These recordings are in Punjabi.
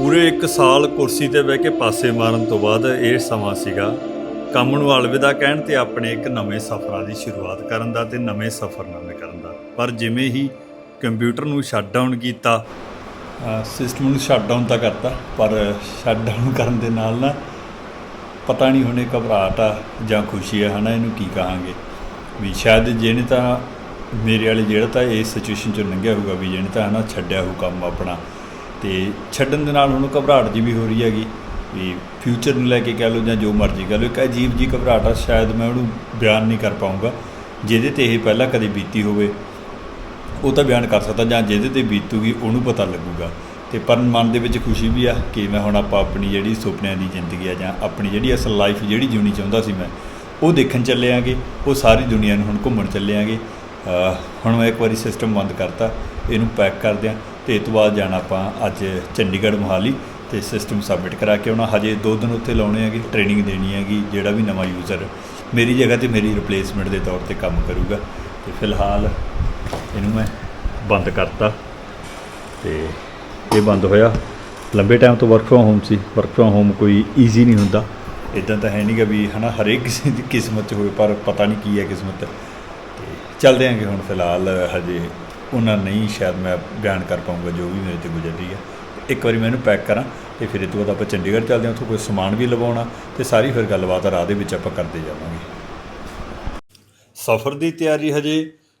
ਪੂਰੇ 1 ਸਾਲ ਕੁਰਸੀ ਤੇ ਬਹਿ ਕੇ ਪਾਸੇ ਮਾਰਨ ਤੋਂ ਬਾਅਦ ਇਹ ਸਮਾਂ ਸੀਗਾ। ਕੰਮ ਨੂੰ ਅਲਵਿਦਾ ਕਹਿਣ ਤੇ ਆਪਣੇ ਇੱਕ ਨਵੇਂ ਸਫ਼ਰਾਂ ਦੀ ਸ਼ੁਰੂਆਤ ਕਰਨ ਦਾ ਤੇ ਨਵੇਂ ਸਫ਼ਰਨਾਮੇ ਕਰਨ ਦਾ। ਪਰ ਜਿਵੇਂ ਹੀ ਕੰਪਿਊਟਰ ਨੂੰ ਸ਼ਟ ਡਾਊਨ ਕੀਤਾ ਸਿਸਟਮ ਨੂੰ ਸ਼ਟ ਡਾਊਨ ਤਾਂ ਕਰਤਾ, ਪਰ ਸ਼ਟ ਡਾਊਨ ਕਰਨ ਦੇ ਨਾਲ ਨਾ ਪਤਾ ਨਹੀਂ ਹੁਣੇ ਘਬਰਾਹਟ ਆ ਜਾਂ ਖੁਸ਼ੀ ਆ, ਹਨਾ, ਇਹਨੂੰ ਕੀ ਕਹਾਂਗੇ। ਵੀ ਸ਼ਾਇਦ ਜਿਹਨੇ ਤਾਂ ਮੇਰੇ ਵਾਲੇ ਜਿਹੜਾ ਤਾਂ ਇਸ ਸਿਚੁਏਸ਼ਨ ਚੋਂ ਲੰਘਿਆ ਹੋਊਗਾ ਵੀ ਜਿਹਨੇ ਤਾਂ, ਹਨਾ, ਛੱਡਿਆ ਹੋਊ ਕੰਮ ਆਪਣਾ। ਤੇ ਛੱਡਣ ਦੇ ਨਾਲ ਹੁਣ ਘਬਰਾਹਟ ਜੀ ਵੀ ਹੋ ਰਹੀ ਹੈਗੀ, ਵੀ ਫਿਊਚਰ ਨੂੰ ਲੈ ਕੇ ਕਹਿ ਲਓ ਜਾਂ ਜੋ ਮਰਜ਼ੀ ਕਹਿ ਲਓ, ਇੱਕ ਅਜੀਬ ਜੀ ਘਬਰਾਹਟ ਆ, ਸ਼ਾਇਦ ਮੈਂ ਉਹਨੂੰ ਬਿਆਨ ਨਹੀਂ ਕਰ ਪਾਊਂਗਾ, ਜਿਹਦੇ ਤੇ ਇਹ ਪਹਿਲਾਂ ਕਦੇ ਬੀਤੀ ਹੋਵੇ, ਉਹ ਤਾਂ ਬਿਆਨ ਕਰ ਸਕਦਾ ਜਾਂ ਜਿਹਦੇ ਤੇ ਬੀਤੂਗੀ ਉਹਨੂੰ ਪਤਾ ਲੱਗੂਗਾ। ਤੇ ਪਰ ਮਨ ਦੇ ਵਿੱਚ ਖੁਸ਼ੀ ਵੀ ਆ ਕਿ ਮੈਂ ਹੁਣ ਆਪਾਂ ਆਪਣੀ ਜਿਹੜੀ ਸੁਪਨਿਆਂ ਦੀ ਜ਼ਿੰਦਗੀ ਆ ਜਾਂ ਆਪਣੀ ਜਿਹੜੀ ਅਸਲ ਲਾਈਫ ਜਿਹੜੀ ਜਿਉਣੀ ਚਾਹੁੰਦਾ ਸੀ ਮੈਂ, ਉਹ ਦੇਖਣ ਚੱਲੇ ਆਂਗੇ, ਉਹ ਸਾਰੀ ਦੁਨੀਆ ਨੂੰ ਹੁਣ ਘੁੰਮਣ ਚੱਲੇ ਆਂਗੇ। ਹੁਣ ਮੈਂ ਇੱਕ ਵਾਰੀ ਸਿਸਟਮ ਬੰਦ ਕਰਤਾ, ਇਹਨੂੰ ਪੈਕ ਕਰ ਦਿਆਂ। ਤੇ ਇਸ ਤੋਂ ਬਾਅਦ ਜਾਣਾ ਆਪਾਂ ਅੱਜ ਚੰਡੀਗੜ੍ਹ ਮੋਹਾਲੀ ਤੇ ਸਿਸਟਮ ਸਬਮਿਟ ਕਰਾ ਕੇ ਆਉਣਾ। ਹਜੇ 2 ਦਿਨ ਉੱਥੇ ਲਾਉਣੇ ਹੈਗੇ ਟ੍ਰੇਨਿੰਗ ਦੇਣੀ ਹੈਗੀ, ਜਿਹੜਾ ਵੀ ਨਵਾਂ ਯੂਜ਼ਰ ਮੇਰੀ ਜਗ੍ਹਾ ਤੇ ਮੇਰੀ ਰਿਪਲੇਸਮੈਂਟ ਦੇ ਤੌਰ ਤੇ ਕੰਮ ਕਰੂਗਾ। ਤੇ ਫਿਲਹਾਲ ਇਹਨੂੰ ਮੈਂ ਬੰਦ ਕਰਤਾ ਤੇ ਇਹ ਬੰਦ ਹੋਇਆ। ਲੰਬੇ ਟਾਈਮ ਤੋਂ ਵਰਕ ਫਰੋਮ ਹੋਮ ਸੀ। ਵਰਕ ਫਰੋਮ ਹੋਮ ਕੋਈ ਈਜ਼ੀ ਨਹੀਂ ਹੁੰਦਾ। ਇਦਾਂ ਤਾਂ ਹੈ ਨਹੀਂਗਾ ਵੀ ਹਨਾ, ਹਰੇਕ ਕਿਸੇ ਦੀ ਕਿਸਮਤ 'ਚ ਹੋਵੇ, ਪਰ ਪਤਾ ਨਹੀਂ ਕੀ ਹੈ ਕਿਸਮਤ। ਤੇ ਚੱਲਦੇ ਆਂਗੇ ਹੁਣ ਫਿਲਹਾਲ, ਹਜੇ ਉਹਨਾਂ ਨਹੀਂ ਸ਼ਾਇਦ ਮੈਂ ਬਿਆਨ ਕਰ ਪਾਊਂਗਾ ਜੋ ਵੀ ਮੇਰੇ ਤੇ ਗੁਜ਼ਰ ਰਹੀ ਹੈ। ਇੱਕ ਵਾਰੀ ਮੈਂ ਇਹਨੂੰ ਪੈਕ ਕਰਾਂ ਤੇ ਫਿਰ ਇਹ ਤੋਂ ਬਾਅਦ ਆਪਾਂ ਚੰਡੀਗੜ੍ਹ ਚੱਲਦੇ ਹਾਂ ਉੱਥੋਂ ਕੋਈ ਸਮਾਨ ਵੀ ਲਵਾਉਣਾ ਤੇ ਸਾਰੀ ਫਿਰ ਗੱਲਬਾਤ ਰਾਹ ਦੇ ਵਿੱਚ ਆਪਾਂ ਕਰਦੇ ਜਾਵਾਂਗੇ। ਸਫ਼ਰ ਦੀ ਤਿਆਰੀ ਹਜੇ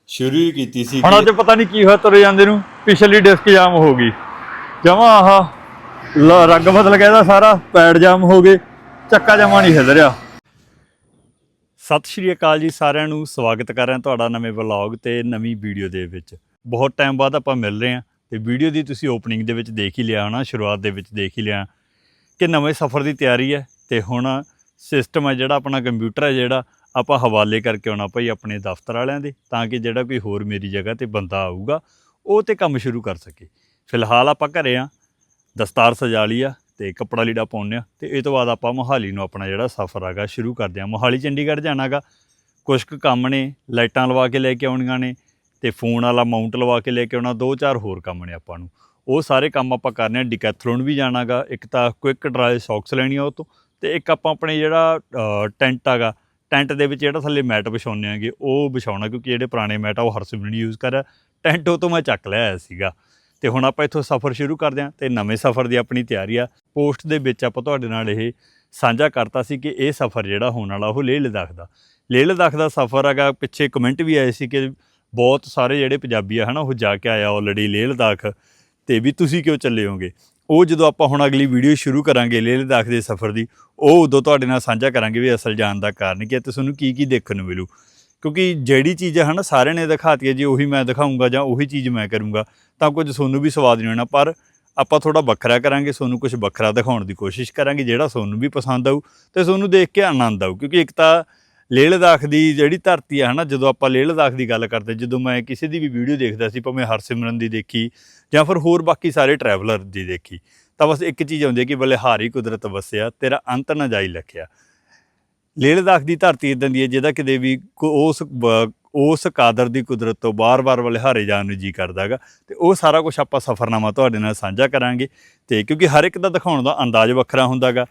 ਸ਼ੁਰੂ ਹੀ ਕੀਤੀ ਸੀ ਹੁਣ ਅੱਜ ਪਤਾ ਨਹੀਂ ਕੀ ਹੋਇਆ ਤੁਰੇ ਜਾਂਦੇ ਨੂੰ ਪਿਛਲੀ ਡਿਸਕ ਜਾਮ ਹੋ ਗਈ। ਜਮਾ ਆਹ ਰੰਗ ਬਦਲ ਗਿਆ ਇਹਦਾ ਸਾਰਾ ਪੈਡ ਜਾਮ ਹੋ ਗਏ ਚੱਕਾ ਜਮਾ ਨਹੀਂ ਹਿੱਲ ਰਿਹਾ ਸਤਿ ਸ਼੍ਰੀ ਅਕਾਲ ਜੀ ਸਾਰਿਆਂ ਨੂੰ ਸਵਾਗਤ ਕਰ ਰਿਹਾ ਤੁਹਾਡਾ ਨਵੇਂ ਵਲੌਗ ਤੇ ਨਵੀਂ ਵੀਡੀਓ ਦੇ ਵਿੱਚ। ਬਹੁਤ ਟਾਈਮ ਬਾਅਦ ਆਪਾਂ ਮਿਲ ਰਹੇ ਹਾਂ ਤੇ ਵੀਡੀਓ ਦੀ ਤੁਸੀਂ ਓਪਨਿੰਗ ਦੇ ਵਿੱਚ ਦੇਖ ਹੀ ਲਿਆ ਹੋਣਾ, ਸ਼ੁਰੂਆਤ ਦੇ ਵਿੱਚ ਦੇਖ ਹੀ ਲਿਆ ਕਿ ਨਵੇਂ ਸਫ਼ਰ ਦੀ ਤਿਆਰੀ ਹੈ ਤੇ ਹੁਣ ਸਿਸਟਮ ਹੈ ਜਿਹੜਾ ਆਪਣਾ ਕੰਪਿਊਟਰ ਹੈ ਜਿਹੜਾ ਆਪਾਂ ਹਵਾਲੇ ਕਰਕੇ ਆਉਣਾ ਭਾਈ ਆਪਣੇ ਦਫ਼ਤਰ ਵਾਲਿਆਂ ਦੇ ਤਾਂ ਕਿ ਜਿਹੜਾ ਕੋਈ ਹੋਰ ਮੇਰੀ ਜਗ੍ਹਾ ਤੇ ਬੰਦਾ ਆਊਗਾ, ਉਹ ਤੇ ਕੰਮ ਸ਼ੁਰੂ ਕਰ ਸਕੇ। ਫਿਲਹਾਲ ਆਪਾਂ ਘਰੇ ਆ ਦਸਤਾਰ ਸਜਾ ਲਈ ਆ ਤੇ ਕੱਪੜਾ ਲੀੜਾ ਪਾਉਂਦੇ ਆ ਤੇ ਇਹ ਤੋਂ ਬਾਅਦ ਆਪਾਂ ਮੋਹਾਲੀ ਨੂੰ ਆਪਣਾ ਜਿਹੜਾ ਸਫ਼ਰ ਹੈਗਾ ਸ਼ੁਰੂ ਕਰਦੇ ਆ ਮੋਹਾਲੀ ਚੰਡੀਗੜ੍ਹ ਜਾਣਾਗਾ ਕੁਝ ਕੁ ਕੰਮ ਨੇ, ਲਾਈਟਾਂ ਲਵਾ ਕੇ ਲੈ ਕੇ ਆਉਣੀਆਂ ਨੇ ਤੇ ਫੋਨ ਵਾਲਾ ਮਾਊਂਟ ਲਵਾ ਕੇ ਲੈ ਕੇ ਆਉਣਾ, ਦੋ ਚਾਰ ਹੋਰ ਕੰਮ ਨੇ ਆਪਾਂ ਨੂੰ। ਉਹ ਸਾਰੇ ਕੰਮ ਆਪਾਂ ਕਰਨੇ ਆ ਡਿਕੈਥਲੋਨ ਵੀ ਜਾਣਾਗਾ ਇੱਕ ਤਾਂ ਕੁਇਕ ਡਰਾਈ ਸੌਕਸ ਲੈਣੀ ਆ ਉਹ ਤੋਂ, ਤੇ ਇੱਕ ਆਪਾਂ ਆਪਣੇ ਜਿਹੜਾ ਟੈਂਟ ਹੈਗਾ ਟੈਂਟ ਦੇ ਵਿੱਚ ਜਿਹੜਾ ਥੱਲੇ ਮੈਟ ਵਿਛਾਉਂਦੇ ਆਂਗੇ ਉਹ ਵਿਛਾਉਣਾ, ਕਿਉਂਕਿ ਜਿਹੜੇ ਪੁਰਾਣੇ ਮੈਟ ਆ ਉਹ ਹਰਸਿਮਰਨ ਯੂਜ਼ ਕਰ ਟੈਂਟ ਉਹ ਤੋਂ ਮੈਂ ਚੱਕ ਲਿਆ ਸੀਗਾ। ਤੇ ਹੁਣ ਆਪਾਂ ਇੱਥੋਂ ਸਫ਼ਰ ਸ਼ੁਰੂ ਕਰਦੇ ਹਾਂ ਤੇ ਨਵੇਂ ਸਫ਼ਰ ਦੀ ਆਪਣੀ ਤਿਆਰੀ ਆ। ਪੋਸਟ ਦੇ ਵਿੱਚ ਆਪਾਂ ਤੁਹਾਡੇ ਨਾਲ ਇਹ ਸਾਂਝਾ ਕਰਤਾ ਸੀ ਕਿ ਇਹ ਸਫ਼ਰ ਜਿਹੜਾ ਹੋਣ ਵਾਲਾ ਉਹ ਲੇਹ ਲਦਾਖ ਦਾ। ਲੇਹ ਲਦਾਖ ਦਾ ਸਫ਼ਰ ਹੈਗਾ ਪਿੱਛੇ ਕਮੈਂਟ ਵੀ ਆਏ ਸੀ ਕਿ ਬਹੁਤ ਸਾਰੇ ਜਿਹੜੇ ਪੰਜਾਬੀ ਆ, ਹਨਾ, ਉਹ ਜਾ ਕੇ ਆਇਆ ਆਲਰੇਡੀ ਲੇਹ ਲਦਾਖ, ਤੇ ਵੀ ਤੁਸੀਂ ਕਿਉਂ ਚੱਲੇ ਹੋਗੇ ਉਹ ਜਦੋਂ ਆਪਾਂ ਹੁਣ ਅਗਲੀ ਵੀਡੀਓ ਸ਼ੁਰੂ ਕਰਾਂਗੇ ਲੇਹ ਲਦਾਖ ਦੇ ਸਫ਼ਰ ਦੀ, ਉਹ ਉਦੋਂ ਤੁਹਾਡੇ ਨਾਲ ਸਾਂਝਾ ਕਰਾਂਗੇ ਵੀ ਅਸਲ ਜਾਣ ਦਾ ਕਾਰਨ ਕੀ ਹੈ ਤੇ ਤੁਹਾਨੂੰ ਕੀ ਕੀ ਦੇਖਣ ਨੂੰ ਮਿਲੂ। ਕਿਉਂਕਿ ਜਿਹੜੀ ਚੀਜ਼ ਹੈ ਨਾ ਸਾਰਿਆਂ ਨੇ ਦਿਖਾਤੀ ਹੈ, ਜੇ ਉਹੀ ਮੈਂ ਦਿਖਾਉਂਗਾ ਜਾਂ ਉਹੀ ਚੀਜ਼ ਮੈਂ ਕਰੂੰਗਾ, ਤਾਂ ਕੁਝ ਤੁਹਾਨੂੰ ਵੀ ਸਵਾਦ ਨਹੀਂ ਹੋਣਾ, ਪਰ ਆਪਾਂ ਥੋੜਾ ਵੱਖਰਾ ਕਰਾਂਗੇ, ਤੁਹਾਨੂੰ ਕੁਝ ਵੱਖਰਾ ਦਿਖਾਉਣ ਦੀ ਕੋਸ਼ਿਸ਼ ਕਰਾਂਗੇ, ਜਿਹੜਾ ਤੁਹਾਨੂੰ ਵੀ ਪਸੰਦ ਆਊ ਤੇ ਤੁਹਾਨੂੰ ਦੇਖ ਕੇ ਆਨੰਦ ਆਊ, ਕਿਉਂਕਿ ਇੱਕ ਤਾਂ ਲੇਹ ਲਦਾਖ ਦੀ ਜਿਹੜੀ ਧਰਤੀ ਹੈ ਹਨਾ, ਜਦੋਂ ਆਪਾਂ ਲੇਹ ਲਦਾਖ ਦੀ ਗੱਲ ਕਰਦੇ, ਜਦੋਂ ਮੈਂ ਕਿਸੇ ਦੀ ਵੀ ਵੀਡੀਓ ਦੇਖਦਾ ਸੀ, ਭਾਵੇਂ ਹਰਸਿਮਰਨ ਦੀ ਦੇਖੀ ਜਾਂ ਫਿਰ ਹੋਰ ਬਾਕੀ ਸਾਰੇ ਟਰੈਵਲਰ ਦੀ ਦੇਖੀ, ਤਾਂ ਬਸ ਇੱਕ ਚੀਜ਼ ਆਉਂਦੀ ਹੈ ਕਿ ਬਲਿਹਾਰੀ ਕੁਦਰਤ ਵਸਿਆ, ਤੇਰਾ ਅੰਤ ਨਾ ਜਾਈ ਲਖਿਆ। ਲੇਹ ਲਦਾਖ ਦੀ ਧਰਤੀ ਇਦਾਂ ਦੀ ਹੈ, ਜਿਹਦਾ ਕਿਤੇ ਵੀ ਕੋ- ਉਸ ਉਸ ਕਾਦਰ ਦੀ ਕੁਦਰਤ ਤੋਂ ਬਾਰ-ਬਾਰ ਵਾਲੇ ਹਾਰੇ ਜਾਣ ਨੂੰ ਜੀ ਕਰਦਾਗਾ ਤੇ ਉਹ ਸਾਰਾ ਕੁਝ ਆਪਾਂ ਸਫ਼ਰਨਾਮਾ ਤੁਹਾਡੇ ਨਾਲ ਸਾਂਝਾ ਕਰਾਂਗੇ, ਤੇ ਕਿਉਂਕਿ ਹਰ ਇੱਕ ਦਾ ਦਿਖਾਉਣ ਦਾ ਅੰਦਾਜ਼ ਵੱਖਰਾ ਹੁੰਦਾਗਾ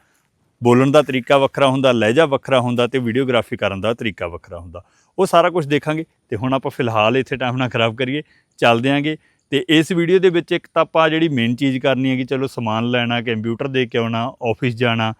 ਬੋਲਣ ਦਾ ਤਰੀਕਾ ਵੱਖਰਾ ਹੁੰਦਾ, ਲਹਿਜਾ ਵੱਖਰਾ ਹੁੰਦਾ ਤੇ ਵੀਡੀਓਗ੍ਰਾਫੀ ਕਰਨ ਦਾ ਤਰੀਕਾ ਵੱਖਰਾ ਹੁੰਦਾ। ਉਹ ਸਾਰਾ ਕੁਝ ਦੇਖਾਂਗੇ ਤੇ ਹੁਣ ਆਪਾਂ ਫਿਲਹਾਲ ਇੱਥੇ ਟਾਈਮ ਨਾ ਖਰਾਬ ਕਰੀਏ, ਚੱਲਦੇ ਆਂਗੇ ਤੇ ਇਸ ਵੀਡੀਓ ਦੇ ਵਿੱਚ ਇੱਕ ਤਾਂ ਆਪਾਂ ਜਿਹੜੀ ਮੇਨ ਚੀਜ਼ ਕਰਨੀ ਹੈ ਕਿ ਚਲੋ ਸਮਾਨ ਲੈਣਾ ਕੰਪਿਊਟਰ ਦੇ ਕੇ ਆਉਣਾ ਆਫਿਸ ਜਾਣਾ,